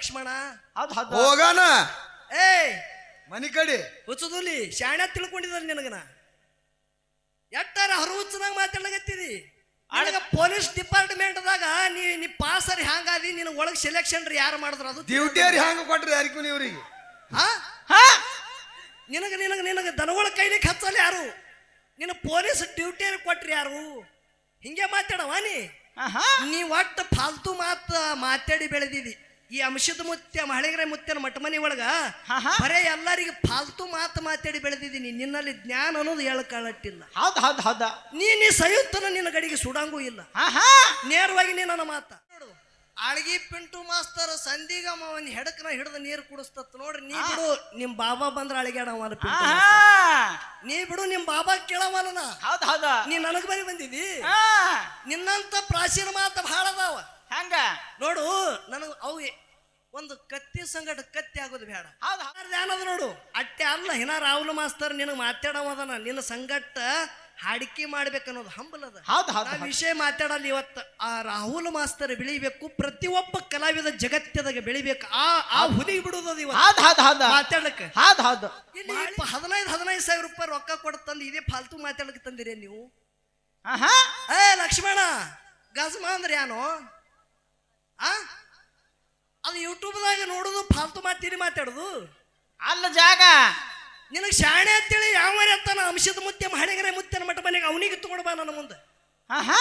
ಲಕ್ಷ್ಮಣ? ಹೋಗಾನ? ಏಯ್! ಮನಿ ಕಡೆ. ಹುಚ್ಚದುಲಿ ಶಾಣ್ಯ ತಿಳ್ಕೊಂಡಿದ್ದಾರೆ ನಿನಗನ? ಎಟ್ಟಾರ ಹರುವುಚ್ಚನಾಗ ಮಾತಾಡಕತ್ತೀರಿ ನಿನಗ ಪೊಲೀಸ್ ಡಿಪಾರ್ಟ್ಮೆಂಟ್ದಾಗ ನೀ ನೀ ಪಾಸರ್ ಹ್ಯಾಂಗಾದಿ ನಿನಗೆ ಒಳಗೆ ಸೆಲೆಕ್ಷನ್ ರೀ ಯಾರು ಮಾಡಿದ್ರು ಅದು ಡ್ಯೂಟಿಯರ್ ಹ್ಯಾಂಗ ಕೊಟ್ರಿ ಯಾರಿಗೂ ನೀವ್ರಿಗೆ ಹಾ? ಹಾ? ನಿನಗೆ ನಿನಗೆ ನಿನಗೆ ದನಗಳ ಕೈಲಿಕ್ಕೆ ಹಚ್ಚಲ್ಲ ಯಾರು? ನಿನ್ನ ಪೊಲೀಸ್ ಡ್ಯೂಟಿಯರ್ ಕೊಟ್ರಿ ಯಾರು? ಹಿಂಗೆ ಮಾತಾಡವ ನೀ. ನೀ ಒಟ್ಟು ಫಾಲ್ತು ಮಾತು ಮಾತಾಡಿ ಬೆಳೆದಿದಿ. ಈ ಅಂಶದ ಮುತ್ಯ ಮಹಳಿಗರ ಮುತ್ಯನ ಮಠಮನಿ ಒಳಗ ಆಹಾ. ಬರೇ ಎಲ್ಲರಿಗೆ ಫಾಲ್ತು ಮಾತು ಮಾತಾಡಿ ಬೆಳೆದಿದ್ದೀನಿ. ನಿನ್ನಲ್ಲಿ ಜ್ಞಾನ ಅನ್ನೋದು ಹೇಳಕ್ಕಾಳಟ್ಟಿಲ್ಲ ಹೌದ್ ಹೌದ್ ಹೌದ. ನೀ ನೀ ಸಂಯುಕ್ತನ ನಿನ್ನ ಗಡಿಗೆ ಸುಡಂಗೂ ಇಲ್ಲ. ನೇರವಾಗಿ ನೀ ನನ್ನ ಮಾತ. ನೋಡು ಆಳ್ಗಿ ಪಿಂಟು ಮಾಸ್ತರ್ ಸಂದಿಗಮ್ಮ ಅವನ್ ಹೆಡಕನ ಹಿಡಿದು ನೀರು ಕುಡಿಸ್ತತ್ ನೋಡ್ರಿ. ನೀ ಬಿಡು ನಿಮ್ ಬಾಬಾ ಬಂದ್ರ ಆಹಾ ನೀ ಬಿಡು ನಿಮ್ ಬಾಬಾ ಕೇಳವಲ್ಲ ಹೌದು ಹೌದ. ನೀ ನನಗ್ ಬರಿ ಬಂದಿದಿ? ನಿನ್ನಂತ ಪ್ರಾಚೀನ ಮಾತ ಬಹಳ ಅದಾವ. ಹಂಗ? ನೋಡು ನನಗೆ ಅವು ಒಂದು ಕತ್ತಿ ಸಂಗಟ ಕತ್ತಿ ಆಗೋದು ಬೇಡ. ಹೌದು. ನೋಡು. ಅಟ್ಟೆ ಅಲ್ಲ ಹಿನ ರಾಹುಲ್ ಮಾಸ್ತರ್ ನಿನಗೆ ಮಾತಾಡೋದನ ನಿನ್ನ ಸಂಗಟ ಹಾಡಿಕೆ ಮಾಡ್ಬೇಕನ್ನೋದು ಹಂಬಲದ ಅದ. ಹೌದು. ವಿಷಯ ಮಾತಾಡಲ್ಲ ಇವತ್ತು. ಆ ರಾಹುಲ್ ಮಾಸ್ತರ್ ಬೆಳಿಬೇಕು ಪ್ರತಿಯೊಬ್ಬ ಕಲಾವಿದ ಜಗತ್ತದಾಗ ಬೆಳಿಬೇಕು. ಆ ಆ ಹುಲಿ ಬಿಡುದದ ಇವತ್ತು. ಮಾತಾಡಕ್ಕೆ ಹೌದ್ ಹೌದ್. ಇಲ್ಲಿ ಹದಿನೈದು ಹದಿನೈದು ಸಾವಿರ ರೂಪಾಯಿ ರೊಕ್ಕ ಕೊಟ್ಟು ತಂದು ಇದೇ ಫಾಲ್ತು ಮಾತಾಡಕ್ಕೆ ತಂದಿರಿ ನೀವು? ಏ ಲಕ್ಷ್ಮಣ ಗಜಮಾ ಅಂದ್ರೆ ಏನು ಆ? ಅದು ಯೂಟ್ಯೂಬ್ದಾಗ ನೋಡುದು ಫಾಲ್ತು ಮಾತೀರಿ ಮಾತಾಡುದು. ಅಲ್ಲ ಜಾಗ. ನಿನಗೆ ಶಾಣೆ ಅಂತೇಳಿ ಯಾವ ಮರಿ ಅತ್ತಾನ ಅಂಶದ ಮುತ್ಯ ಮಹಣಿಗರೆ ಮುತ್ಯನ ಮಠ ಮನೆಗೆ ಅವನಿಗೆ ತಗೊಂಡು ಬಾ ನನ್ನ ಮುಂದೆ. ಆಹಾ.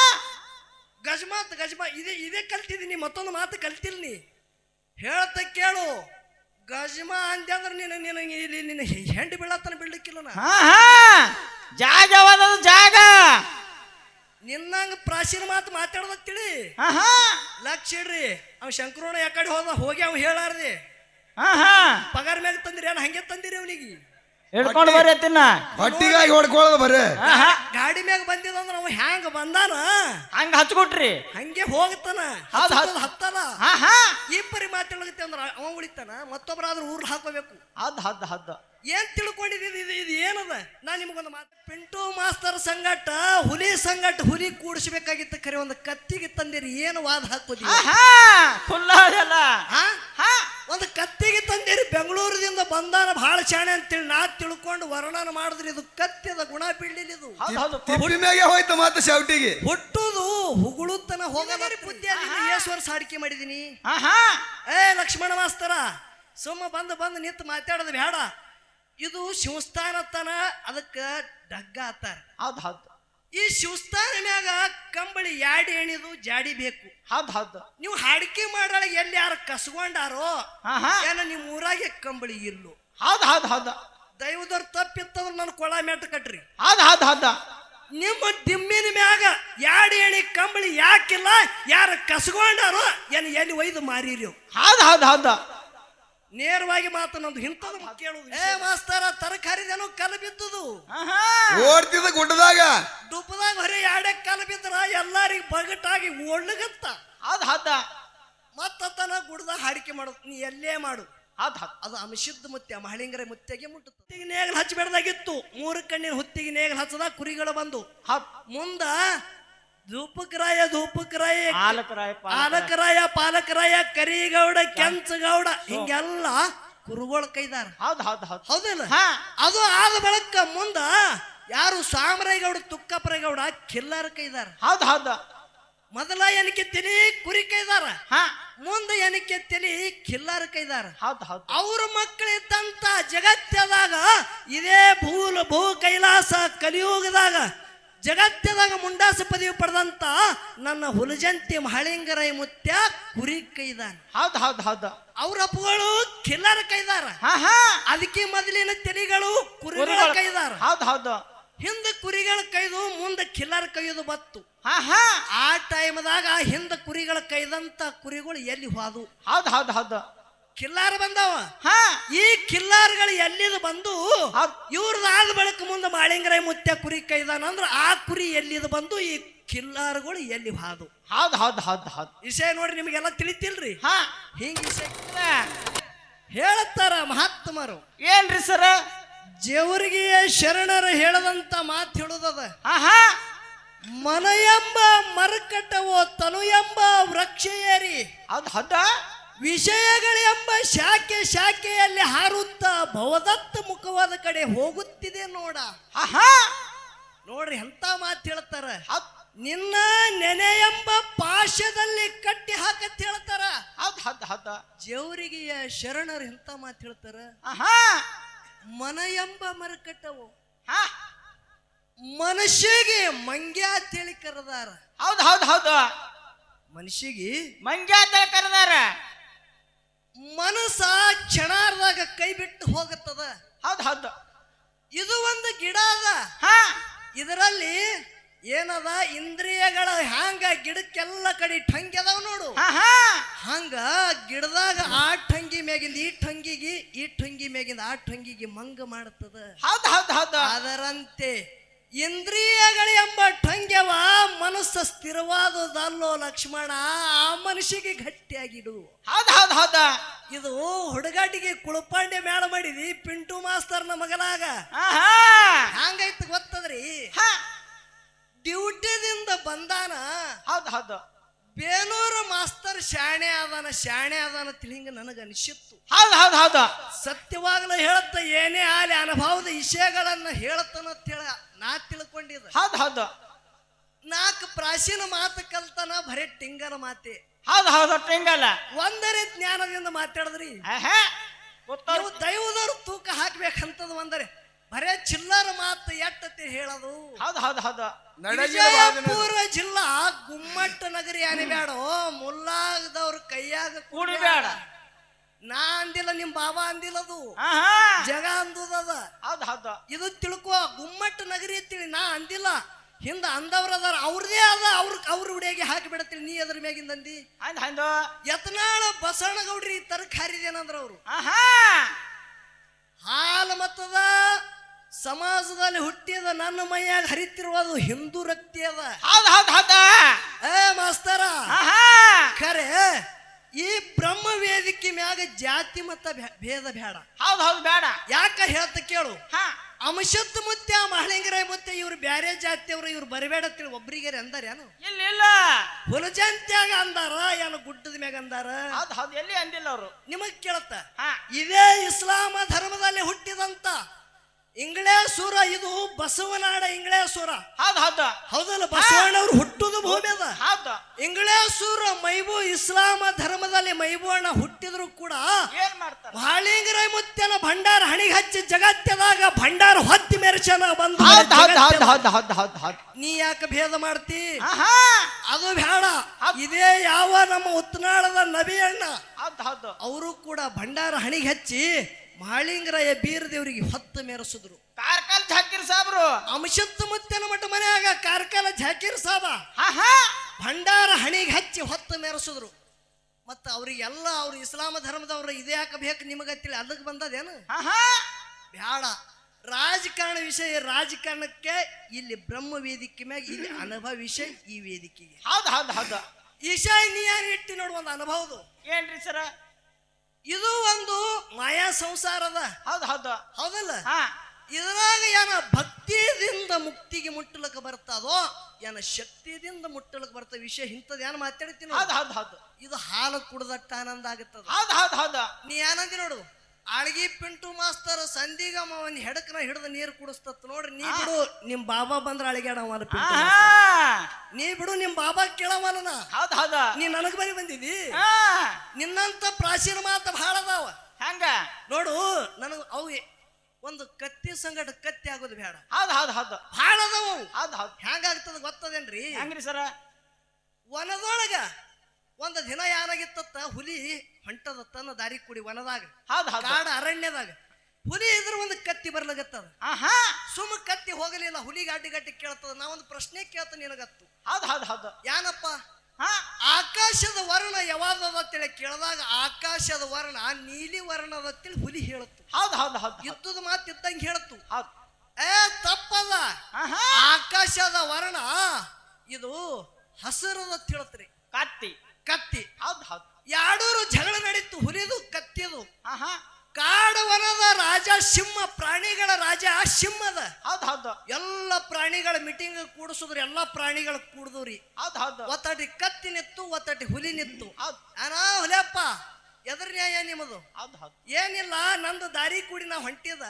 ಅಂತ ಗಜಮಾ ಇದೇ ಇದೇ ಕಲ್ತಿದ್ದೀನಿ ಮತ್ತೊಂದು ಮಾತು ಕಲ್ತಿಲ್ಲ ನೀ. ಹೇಳ್ತ ಕೇಳು. ಗಜಮಾ ಅಂತಂದ್ರೆ ಅಂದ್ರೆ ನೀನು ನಿನಗೆ ಇಲ್ಲಿ ನಿನ್ನ ಹೆಂಡಿ ಬೀಳತ್ತನ ಬೀಳಕ್ಕಿಲ್ಲ ನಾ ಆಹಾ. ಜಾಗ ಯಾವ್ದದು ಜಾಗ. ನಿನ್ನಂಗ ಪ್ರಾಚೀನ ಮಾತು ಮಾತಾಡೋದ ತಿಳಿ ಆಹಾ. ಲಕ್ಷ ಇಡ್ರಿ ಅವ್ ಶಂಕರೋಣ ಯಾಕಡೆ ಹೋದ ಹೋಗಿ ಅವ್ ಹೇಳಾರ್ದಿ. ಆಹಾ. ಪಗಾರ ಮ್ಯಾಗ ತಂದಿರಿ ಏನ್ ಹಂಗೆ ತಂದಿರಿ ಅವನಿಗೆ? ಹಿಡ್ಕೊಂಡು ಬರ್ರಿ ತಿನ್ನ ಹೊಟ್ಟಿಗಾಗಿ ಹೊಡ್ಕೊಳ್ಳೋದು ಬರ್ರಿ ಗಾಡಿ ಮ್ಯಾಗ ಬಂದಿದಂದ್ರ ಅವ ಹ್ಯಾಂಗ ಬಂದಾನ? ಹಂಗ ಹಚ್ಕೊಟ್ರಿ. ಹಂಗೆ ಹೋಗ್ತಾನ ಆಹಾ. ಇಬ್ಬರಿ ಮಾತಾಡಕತ್ತೆ ಅಂದ್ರ ಅವ ಉಳಿತಾನ? ಮತ್ತೊಬ್ಬರಾದ್ರೂ ಊರ್ ಹಾಕೋಬೇಕು. ಅದ್ ಹದ್ದ ಹೌದ್. ಏನ್ ತಿಳ್ಕೊಂಡಿದ್ದೀವಿ ಇದು ಇದು ಏನದ? ನಾ ನಿಮಗೊಂದು ಮಾತು ಪಿಂಟು ಮಾಸ್ತರ್ ಸಂಗಟ ಹುಲಿ ಸಂಗಟ ಹುಲಿ ಕೂಡಿಸ್ಬೇಕಾಗಿತ್ತು ಕರೆ ಒಂದು ಕತ್ತಿಗೆ ತಂದಿರಿ ಏನು ವಾದ ಹಾಕೋದಿ ಒಂದು ಕತ್ತಿಗೆ ತಂದಿರಿ ಬೆಂಗಳೂರದಿಂದ ಬಂದಾನ ಬಹಳ ಶಾಣೆ ಅಂತೇಳಿ ನಾ ತಿಳ್ಕೊಂಡು ವರ್ಣನ ಮಾಡಿದ್ರಿ ಇದು ಕತ್ತಿದ ಗುಣ ಬೀಳಿಲ್ಲ ಇದು ಹೋಯ್ತು ಮಾತು ಶೌಟಿಗೆ ಹುಟ್ಟುದು ಹುಗುಳುತನ ಹೋಗದ ಎಷ್ಟು ವರ್ಷ ಅಡಿಕೆ ಮಾಡಿದೀನಿ. ಏ ಲಕ್ಷ್ಮಣ ಮಾಸ್ತರ ಸುಮ್ಮ ಬಂದು ಬಂದು ನಿಂತು ಮಾತಾಡೋದು ಬೇಡ. ಇದು ಶಿವಸ್ಥಾನ ತನ ಅದಕ್ಕೆ ಡಗ್ಗ ಆತಾರ. ಹೌದು ಹೌದ್. ಈ ಶಿವಸ್ಥಾನ ಮ್ಯಾಗ ಕಂಬಳಿ ಯಾಡಿ ಎಣಿದು ಜಾಡಿ ಬೇಕು. ಹೌದ್ ಹೌದ್. ನೀವು ಹಾಡಿಕೆ ಮಾಡಾಳ ಎಲ್ಲಿ ಯಾರು ಕಸ್ಕೊಂಡಾರೋ ಏನ ನಿಮ್ಮ ಊರಾಗೆ ಕಂಬಳಿ ಇಲ್ಲು ಹೌದ್ ಹೌದ್ ಹೌದ್. ದೈವದವ್ರ ತಪ್ಪಿತ್ತಂದ್ರೆ ನನ್ನ ಕೊಳ ಮೆಟ್ಟ ಕಟ್ರಿ. ಹೌದ್ ಹೌದ್ ಹೌದ್. ನಿಮ್ಮ ದಿಮ್ಮಿನ ಮ್ಯಾಗ ಯಾಡಿ ಎಣಿ ಕಂಬಳಿ ಯಾಕಿಲ್ಲ ಯಾರು ಕಸ್ಕೊಂಡಾರೋ ಏನ್ ಎಲ್ಲಿ ಒಯ್ದು ಮಾರಿರಿ ಹೌದ್ ಹೌದ್ ಹೌದ್. ನೇರವಾಗಿ ಮಾತನೊಂದು ಇಂಥದ್ದು ಕೇಳುದು ಏ ಮಾಸ್ತರ ತರಕಾರಿದೇನು ಕಲ್ಲು ಬಿದ್ದುದು ಓಡ್ತಿದ್ದ ಗುಡ್ಡದಾಗ. ದುಬ್ಬದಾಗ ಹೊರೆ ಎರಡೇ ಕಲ್ಲು ಬಿದ್ರ ಎಲ್ಲಾರಿಗೆ ಬಗಟಾಗಿ ಒಳ್ಳಗತ್ತ. ಅದ್ ಹದ. ಮತ್ತತನ ಗುಡ್ದಾಗ ಹಾಡಿಕೆ ಮಾಡು ನೀ ಎಲ್ಲೇ ಮಾಡು. ಅದ್ ಹೌದ್. ಅದು ಅಮಿಷಿದ್ದ ಮುತ್ಯ ಮಹಳಿಂಗರ ಮುತ್ತೆಗೆ ಮುಟ್ಟುತ್ತೆ. ಹುತ್ತಿಗೆ ನೇಗಲು ಹಚ್ಚಬೇಡ್ದಾಗಿತ್ತು ಮೂರು ಕಣ್ಣಿನ ಹುತ್ತಿಗೆ ನೇಗಲ್ ಹಚ್ಚದ ಕುರಿಗಳು ಬಂದು. ಮುಂದ ಧೂಪಕರಾಯ ಧೂಪಕರಾಯ ಪಾಲಕರಾಯ ಪಾಲಕರಾಯ. ಪಾಲಕರಾಯ ಕರಿಗೌಡ ಕೆಂಚಗೌಡ ಹಿಂಗೆಲ್ಲ ಕುರುಗಳು ಕೈದಾರ. ಹೌದು ಹೌದು ಹೌದು. ಹೌದಿಲ್ಲ? ಹಾ. ಅದು ಆದ ಬಳಕ ಮುಂದ ಯಾರು ಸಾಮರಾಯಗೌಡ ತುಕ್ಕಪ್ಪರೇಗೌಡ ಕಿಲ್ಲರ ಕೈದಾರ. ಹೌದು ಹೌದು. ಮೊದಲ ಎನಿಕೆ ತಿಳಿ ಕುರಿ ಕೈದಾರ. ಹಾ. ಮುಂದೆ ಏನಕ್ಕೆ ತಿಳಿ ಕಿಲ್ಲರ ಕೈದಾರ. ಹೌದು ಹೌದು. ಅವ್ರ ಮಕ್ಕಳಿದ್ದಂತ ಜಗತ್ತದಾಗ ಇದೇ ಭೂಲ ಭೂ ಕೈಲಾಸ ಕಲಿಯುಗದಾಗ ಜಗತ್ತದಾಗ ಮುಂಡಾಸ ಪದವಿ ಪಡೆದಂತ ನನ್ನ ಹುಲಜಂತಿ ಮಹಳಿಂಗರಾಯ ಮುತ್ಯ ಕುರಿ ಕೈದಾರ ಹೌದ್ ಹೌದ್ ಹೌದ್. ಅವ್ರ ಅಪ್ಪಗಳು ಕಿಲ್ಲರ್ ಕೈದಾರ. ಅದಕ್ಕೆ ಮೊದಲಿನ ತೆರಿಗಳು ಕುರಿಗಳ ಕೈದಾರ. ಹೌದ್ ಹೌದು. ಹಿಂದ ಕುರಿಗಳ ಕೈದು ಮುಂದೆ ಕಿಲ್ಲರ್ ಕೈದು ಬತ್ತು. ಹಾ ಹಾ. ಆ ಟೈಮ್ದಾಗ ಹಿಂದ ಕುರಿಗಳ ಕೈದಂತ ಕುರಿಗಳು ಎಲ್ಲಿ ಹೋದು ಹೌದ್ ಹೌದ್ ಹೌದ್. ಕಿಲ್ಲಾರ ಬಂದಾವ. ಹಾ. ಈ ಕಿಲ್ಲಾರ್ಗಳು ಎಲ್ಲಿದ ಬಂದು ಇವ್ರದಾದ ಆದ ಬಳಿಕ ಮುಂದೆ ಮಾಳಿಂಗರಾಯ ಮುತ್ಯ ಕುರಿ ಕೈದಾನ ಅಂದ್ರೆ ಆ ಕುರಿ ಎಲ್ಲಿದ ಬಂದು ಈ ಕಿಲ್ಲಾರ್ಗಳು ಎಲ್ಲಿ ಹಾದು. ಹೌದ್ ಹೌದ್ ಹೌದ್ ಹೌದ್. ವಿಷಯ ನೋಡ್ರಿ ನಿಮಗೆಲ್ಲ ತಿಳಿತಿಲ್ರಿ? ಹಾ. ಹಿಂಗ ಹೇಳುತ್ತಾರ ಮಹಾತ್ಮರು. ಏನ್ರಿ ಸರ? ಜೇವರಿಗೆ ಶರಣರು ಹೇಳದಂತ ಮಾತು ಹೇಳುದದ. ಆಹಾ. ಮನ ಎಂಬ ಮರಕಟ್ಟವೋ ತನು ಎಂಬ ವೃಕ್ಷ ಏರಿ. ಹೌದ್ ಹೌದ? ವಿಷಯಗಳೆಂಬ ಶಾಖೆ ಶಾಖೆಯಲ್ಲಿ ಹಾರುತ್ತಾ ಭವದತ್ತ ಮುಖವಾದ ಕಡೆ ಹೋಗುತ್ತಿದೆ ನೋಡ. ನೋಡ್ರಿ ಎಂತ ಮಾತು ಹೇಳ್ತಾರ? ನಿನ್ನ ನೆನೆ ಎಂಬ ಪಾಶದಲ್ಲಿ ಕಟ್ಟಿ ಹಾಕತ್ ಹೇಳ್ತಾರ. ಹೌದು ಹೌದ್ ಹೌದ್. ಜವರಿಗೆಯ ಶರಣರು ಎಂತ ಮಾತು ಹೇಳ್ತಾರ? ಮನ ಎಂಬ ಮರಕಟ್ಟವು ಹಾ! ಮನುಷ್ಯಗೆ ಮಂಗ್ಯ ಅಂತೇಳಿ ಕರೆದಾರ. ಹೌದ್ ಹೌದ್ ಹೌದು. ಮನುಷ್ಯಗೆ ಮಂಗ್ಯ ಅಂತ ಕರೆದಾರ. ಮನಸ್ಸ ಕ್ಷಣಾರ್ದಾಗ ಕೈ ಬಿಟ್ಟು ಹೋಗುತ್ತದ? ಹೌದ್ ಹೌದು. ಇದು ಒಂದು ಗಿಡ ಅದ. ಹಾ. ಇದರಲ್ಲಿ ಏನದ? ಇಂದ್ರಿಯಗಳ ಹ್ಯಾಂಗ ಗಿಡಕ್ಕೆಲ್ಲ ಕಡೆ ಠಂಗಿ ಅದಾವ ನೋಡು. ಹಂಗ ಗಿಡದಾಗ ಆ ಠಂಗಿ ಮ್ಯಾಗಿಂದ ಈ ಠಂಗಿಗೆ ಈ ಠಂಗಿ ಮ್ಯಾಗಿಂದ ಆ ಠಂಗಿಗೆ ಮಂಗ ಮಾಡುತ್ತದ ಹೌದು ಹೌದು ಹೌದು. ಅದರಂತೆ ಇಂದ್ರಿಯಗಳು ಎಂಬ ಠಂಗ್ಯವ ಮನಸ್ಸು ಸ್ಥಿರವಾದದಲ್ಲೋ ಲಕ್ಷ್ಮಣ ಆ ಮನುಷ್ಯಗೆ ಗಟ್ಟಿಯಾಗಿಡು. ಹೌದ್ ಹೌದ್ ಹೌದ. ಇದು ಹುಡುಗಾಟಿಗೆ ಕುಳಪಾಂಡೆ ಮೇಳ ಮಾಡಿದಿ ಪಿಂಟು ಮಾಸ್ತರ್ನ ಮಗನಾಗ ಹಂಗೈತಿ ಗೊತ್ತದ್ರಿ? ಡ್ಯೂಟಿದಿಂದ ಬಂದಾನ. ಹೌದ್ ಹೌದು. ಬೇಲೂರು ಮಾಸ್ತರ್ ಶಾಣೆ ಆದಾನ ಶಾಣೆ ಆದಾನ ತಿಳಿಂಗ ನನಗ ಅನಿಸಿತ್ತು. ಹೌದು ಹೌದು ಹೌದು. ಸತ್ಯವಾಗಲೂ ಹೇಳತ್ತ ಏನೇ ಆಲಿ ಅನುಭವದ ವಿಷಯಗಳನ್ನ ಹೇಳತ್ತನಂತ ಹೇಳ ನಾ ತಿಳ್ಕೊಂಡಿದ್ದ. ಹೌದು ಹೌದು. ನಾಲ್ಕು ಪ್ರಾಚೀನ ಮಾತು ಕಲ್ತನ ಬರೇ ಟಿಂಗನ ಮಾತೆ. ಹೌದು ಹೌದು ಟಿಂಗಲ್ಲ ಒಂದರೇ ಜ್ಞಾನದಿಂದ ಮಾತಾಡಿದ್ರಿ. ನೀವು ದೈವದವ್ರು ತೂಕ ಹಾಕ್ಬೇಕಂತದ ಒಂದರೆ ಬರೇ ಚಿಲ್ಲರ ಮಾತು ಎಟ್ಟತಿ ಹೇಳೋದು? ಹೌದು ಹೌದು ಹೌದು. ವಿಜಯಪುರ ಜಿಲ್ಲಾ ಗುಮ್ಮಟ್ಟ ನಗರಿ ಅನಿಬ್ಯಾಡೋ? ಮುಲ್ಲಾಗದವ್ರ ಕೈಯಾಗ ಕೂಡಬೇಡ ನಾ ಅಂದಿಲ್ಲ ನಿಮ್ ಬಾಬಾ ಅಂದಿಲ್ಲದು. ಜಗ ಅಂದದ ಹೌದು ಹೌದು. ಇದು ತಿಳ್ಕೊ ಗುಮ್ಮಟ್ಟ ನಗರಿ ಅಂತೇಳಿ ನಾ ಅಂದಿಲ್ಲ. ಹಿಂದ ಅಂದವ್ರ ಅದಾರ ಅವ್ರದೇ ಅದ ಅವ್ರ ಅವ್ರ ಉಡಿಯಾಗಿ ಹಾಕಿ ಬಿಡತ್ತೀನಿ ನೀ ಅದ್ರ ಮ್ಯಾಗಿಂದ ಅಂದಿ. ಯತ್ನಾಳ ಬಸವನಗೌಡ್ರಿ ತರಕ್ ಖಾರಿದೇನಂದ್ರ ಅವ್ರು. ಆಹಾ. ಹಾಲು ಮತ್ತದ ಸಮಾಜದಲ್ಲಿ ಹುಟ್ಟಿದ ನನ್ನ ಮೈಯಾಗ ಹರಿತಿರುವ ಅದು ಹಿಂದೂ ರಕ್ತಿ ಅದ. ಹೌದ್ ಹೌದ್ ಹೌದ. ಏ ಮಾಸ್ತರ ಖರೆ ಈ ಬ್ರಹ್ಮ ವೇದಿಕೆ ಮ್ಯಾಗ ಜಾತಿ ಮತ್ತ ಭೇದ ಬೇಡ. ಹೌದ್ ಹೌದ್ ಬೇಡ. ಯಾಕ ಹೇಳ್ತ ಕೇಳು. ಅಂಶತ್ ಮುತ್ಯ ಮಹಳಿಂಗರ ಮುತ್ತೆ ಇವ್ರು ಬ್ಯಾರೆ ಜಾತಿಯವ್ರು ಇವ್ರು ಬರಬೇಡ ತಿಳಿ ಒಬ್ರಿಗೆ ಅಂದಾರೇನು? ಇಲ್ಲ ಇಲ್ಲ. ಹುಲಜಂತ್ಯಾಗ ಅಂದಾರ ಏನು ಗುಡ್ಡದ ಮ್ಯಾಗ ಅಂದಾರ? ಹೌದ್ ಹೌದ್ ಎಲ್ಲಿ ಅಂದಿಲ್ಲ ಅವರು. ನಿಮಗ್ ಕೇಳತ್ತ. ಇದೇ ಇಸ್ಲಾಮ ಧರ್ಮದಲ್ಲಿ ಹುಟ್ಟಿದಂತ ಇಂಗ್ಳೇಶ್ವರ ಇದು ಬಸವನಾಡ ಇಂಗ್ಳೇಶ್ವರ ಹೌದಲ್ಲ ಹೌದು ಹೌದಲ್ಲ ಬಸವಣ್ಣವ್ರು ಹುಟ್ಟುದು ಭೂಮಿ ಅದ. ಹೌದು. ಇಂಗ್ಳೇಶ್ವರ ಮೈಬೂ ಇಸ್ಲಾಮ ಧರ್ಮದಲ್ಲಿ ಮೈಬೂಣ್ಣ ಹುಟ್ಟಿದ್ರು ಕೂಡ ಏನ್ ಮಾಡ್ತಾರ? ಮುತ್ಯನ ಭಂಡಾರ ಹಣಿಗೆ ಹಚ್ಚಿ ಜಗತ್ತದಾಗ ಭಂಡಾರ ಹೊತ್ತಿ ಮೆರೆಚನ ಬಂದು ಹೌದ್ ಹೌದ್ ಹೌದ್ ಜಗತ್ತೆಲ್ಲ. ಹೌದ್ ಹೌದ್ ಹೌದ್ ಹೌದ್. ನೀ ಯಾಕೆ ಭೇದ ಮಾಡ್ತಿ? ಆಹಾ. ಅದು ಬೇಡ ಇದೇ ಯಾವ ನಮ್ಮ ಉತ್ನಾಳದ ನಬಿ ಅಣ್ಣ ಹೌದ್ ಹೌದು. ಅವರು ಕೂಡ ಭಂಡಾರ ಹಣಿಗೆ ಹಚ್ಚಿ ಮಹಾಲಿಂಗರಾಯ ಬೀರದೇವರಿಗೆ ಹೊತ್ತು ಮೆರೆಸಿದ್ರು. ಕಾರ್ಕಲ್ ಜಾಕಿರ್ ಸಾಬ್ರು. ಅಂಶತ್ತು ಮುತ್ತನ ಮಠ ಮನ್ಯಾಗ ಕಾರ್ಕಲ ಜಾಕಿರ್ ಸಾಬ. ಭಂಡಾರ ಹಣಿಗೆ ಹಚ್ಚಿ ಹೊತ್ತು ಮೆರೆಸಿದ್ರು. ಮತ್ತು ಅವರಿಗೆಲ್ಲ ಅವ್ರು ಇಸ್ಲಾಮ ಧರ್ಮದವ್ರು ಇದೇ ಹಾಕಬೇಕು ತಿಳಿ ಅದಕ್ಕೆ ಬಂದದೇನು? ಬ್ಯಾಡ. ರಾಜಕಾರಣ ವಿಷಯ ರಾಜಕಾರಣಕ್ಕೆ ಇಲ್ಲಿ ಬ್ರಹ್ಮ ವೇದಿಕೆ ಮ್ಯಾಗ ಇಲ್ಲಿ ಅನುಭವ ವಿಷಯ ಈ ವೇದಿಕೆಗೆ. ಹೌದು ಹೌದು ಹೌದು. ಈಶಾ ನೀ ಯಾರು ಇಟ್ಟಿ ನೋಡುವ ಒಂದು ಅನುಭವದು ಏನ್ರಿ ಸರ? ಇದು ಒಂದು ಮಾಯಾ ಸಂಸಾರದ ಹೌದು ಹೌದು. ಹೌದಲ್ಲ? ಹಾ. ಇದ್ರಾಗ ಏನ ಭಕ್ತಿಯಿಂದ ಮುಕ್ತಿಗೆ ಮುಟ್ಟಲಕ್ಕ ಬರ್ತದೋ ಏನ ಶಕ್ತಿದಿಂದ ಮುಟ್ಟಲಕ್ಕ ಬರ್ತದ ವಿಷಯ ಇಂಥದ್ದು ಏನು ಮಾತಾಡ್ತೀನಿ ಹೌದ್ ಹೌದು ಹೌದು. ಇದು ಹಾಲು ಕುಡ್ದಟ್ಟ ಆನಂದ ಆಗುತ್ತದ. ಹೌದು ಹೌದು ಹೌದು. ನೀ ಏನಂದಿ ನೋಡು? ಆಳ್ಗಿ ಪಿಂಟು ಮಾಸ್ತರ್ ಒಂದ್ ಹೆಡಕ್ನ ಹಿಡಿದು ನೀರು ಕುಡಿಸ್ತತ್ ನೋಡ್ರಿ ನೀ ಬಿಡು ನಿಮ್ ಬಾಬಾ ಬಂದ್ರ ಅಳಗ್ಯಾಡ ಪಿಂಟು ಆಹಾ. ನೀ ಬಿಡು ನಿಮ್ ಬಾಬಾ ಕೇಳವಲ್ಲ ಹೌದ್ ಹೌದು. ನೀ ನನಗ್ ಬರಿ ಬಂದಿದಿ? ನಿನ್ನಂತ ಪ್ರಾಚೀನ ಮಾತು ಬಹಳ ಅದಾವ. ಹಂಗ? ನೋಡು ನನಗ ಅವು ಒಂದು ಕತ್ತಿ ಸಂಗಡ ಕತ್ತಿ ಆಗೋದು ಬೇಡ. ಹೌದ್ ಹೌದ್ ಹೌದು. ಬಹಳ ಅದಾವ. ಹೌದ್ ಹೌದ್. ಹೆಂಗಾಗ್ತದ ಗೊತ್ತದೇನ್ರಿ? ಹೆಂಗ್ರಿ ಸರ? ವನದೊಳಗ ಒಂದು ದಿನ ಏನಾಗಿತ್ತ ಹುಲಿ ಹೊಂಟದ ತನ್ನ ದಾರಿ ಕೂಡಿ ವನದಾಗ ಕಾಡ ಅರಣ್ಯದಾಗ. ಹುಲಿ ಇದ್ರ ಒಂದು ಕತ್ತಿ ಬರ್ಲಾಗತ್ತದ. ಆಹಾ. ಸುಮ್ಮ ಕತ್ತಿ ಹೋಗಲಿಲ್ಲ ಹುಲಿಗೆ ಗಾಡಿ ಗಟ್ಟಿ ಕೇಳ್ತದ. ನಾ ಒಂದು ಪ್ರಶ್ನೆ ಕೇಳ್ತ ನಿನಗತ್ತು. ಹೌದ್ ಹೌದ್ ಹೌದು. ಏನಪ್ಪ ಹಾ. ಆಕಾಶದ ವರ್ಣ ಯಾವಾಗದತ್ತೇಳಿ ಕೇಳಿದಾಗ ಆಕಾಶದ ವರ್ಣ ನೀಲಿ ವರ್ಣದತ್ತೇಳಿ ಹುಲಿ ಹೇಳುತ್ತು. ಹೌದ್ ಹೌದ್ ಹೌದ್ ಯುದ್ಧದ ಮಾತು ಇದ್ದಂಗೆ ಹೇಳತ್ತು. ಹೌದ್. ಏ ತಪ್ಪದ. ಆಕಾಶದ ವರ್ಣ ಇದು ಹಸಿರದ ಹೇಳ್ತ್ರಿ. ಕತ್ತಿ. ಕತ್ತಿ. ಹೌದು ಹೌದು. ಯಾಡೂರು ಜಗಳ ನಡೀತು ಹುಲಿದು ಕತ್ತಿದು. ಆಹಾ. ಕಾಡವನದ ರಾಜ ಸಿಂಹ ಪ್ರಾಣಿಗಳ ರಾಜ ಸಿಂಹದ. ಹೌದ್ ಹೌದು. ಎಲ್ಲ ಪ್ರಾಣಿಗಳ ಮೀಟಿಂಗ್ ಕೂಡಿಸಿದ್ರು ಎಲ್ಲ ಪ್ರಾಣಿಗಳ ಕೂಡಿದ್ರಿ. ಹೌದ್ ಹೌದು. ಒತ್ತಟಿ ಕತ್ತಿ ನಿತ್ತು ಒತ್ತಟಿ ಹುಲಿ ನಿತ್ತು. ಹೌದ್. ಅನಾ ಹುಲಿಯಪ್ಪ ಎದ್ರ ನ್ಯಾಯ ನಿಮ್ಮದು. ಹೌದ್ ಹೌದ್. ಏನಿಲ್ಲ ನಂದು ದಾರಿ ಕೂಡಿ ನಾ ಹೊಂಟಿದ.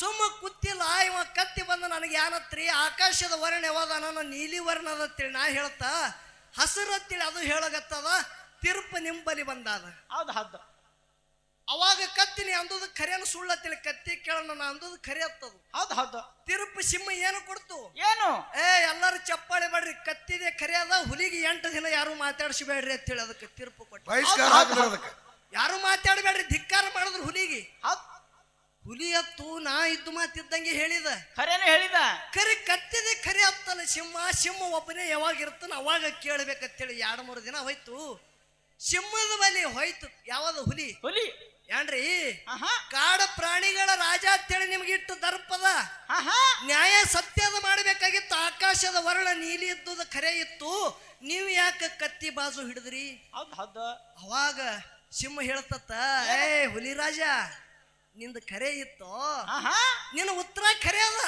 ಸುಮ್ಮ ಕುತ್ತಿಲ್ಲ ಇವ ಕತ್ತಿ ಬಂದ ನನಗೆ ಏನತ್ರಿ ಆಕಾಶದ ವರ್ಣ ಯಾವದ ನಾನು ನೀಲಿ ವರ್ಣ ತಿಳಿ ನಾ ಹೇಳ್ತಾ ಹಸಿರತ್ತೇಳಿ ಅದು ಹೇಳಗತ್ತದ ತಿರುಪು ನಿಂಬಲಿ ಬಂದಾದ. ಅದು ಹದ್ದ ಅವಾಗ ಕತ್ತಿನಿ ಅಂದದ ಖರೇನು ಸುಳ್ಳತ್ತೇಳಿ ಕತ್ತಿ ಕೇಳೋಣ ನಾ ಅಂದದ ಖರೆ ಹತ್ತದು ಹೌದ್ ಹದ್ದ ತಿರುಪು ಸಿಂಹ ಏನು ಕೊಡ್ತು? ಏನು? ಏ ಎಲ್ಲರೂ ಚಪ್ಪಾಳೆ ಮಾಡ್ರಿ ಕತ್ತಿದೆ ಖರೆ ಅದ ಹುಲಿಗೆ ಎಂಟು ದಿನ ಯಾರು ಮಾತಾಡ್ಸಿಬೇಡ್ರಿ ಅಂತೇಳಿ ಅದಕ್ಕೆ ತಿರುಪು ಕೊಟ್ಟು ಯಾರು ಮಾತಾಡಬೇಡ್ರಿ ಧಿಕ್ಕಾರ ಮಾಡಿದ್ರು ಹುಲಿಗೆ. ಹೌದ್ ಹುಲಿ ಅತ್ತು ನಾ ಇದ್ದು ಮಾತಿದ್ದಂಗೆ ಹೇಳಿದ. ಖರೇನು ಹೇಳಿದ? ಕರೆ ಕತ್ತಿದೆ ಖರೆ ಹತ್ತಲ್ಲ. ಸಿಂಹ ಸಿಂಹ ಒಬ್ಬನೇ ಯಾವಾಗ ಇರ್ತಾನ ಅವಾಗ ಕೇಳ್ಬೇಕಂತೇಳಿ ಎರಡು ಮೂರು ದಿನ ಹೋಯ್ತು. ಸಿಂಹದ ಬಲಿ ಹೋಯ್ತು. ಯಾವ್ದು ಹುಲಿ? ಹುಲಿ. ಏನ್ರಿ? ಕಾಡ ಪ್ರಾಣಿಗಳ ರಾಜ ಅಂತೇಳಿ ನಿಮ್ಗೆ ಇಟ್ಟು ದರ್ಪದ. ನ್ಯಾಯ ಸತ್ಯದ ಮಾಡಬೇಕಾಗಿತ್ತು. ಆಕಾಶದ ವರ್ಣ ನೀಲಿ ಇದ್ದುದ ಖರೆ ಇತ್ತು. ನೀವು ಯಾಕೆ ಕತ್ತಿ ಬಾಜು ಹಿಡಿದ್ರಿ? ಅವಾಗ ಸಿಂಹ ಹೇಳ್ತತ್ತ ಏ ಹುಲಿ ರಾಜ ನಿಂದ ಕರೆ ಇತ್ತು? ನಿನ್ನ ಉತ್ತರ ಖರೆ ಅದ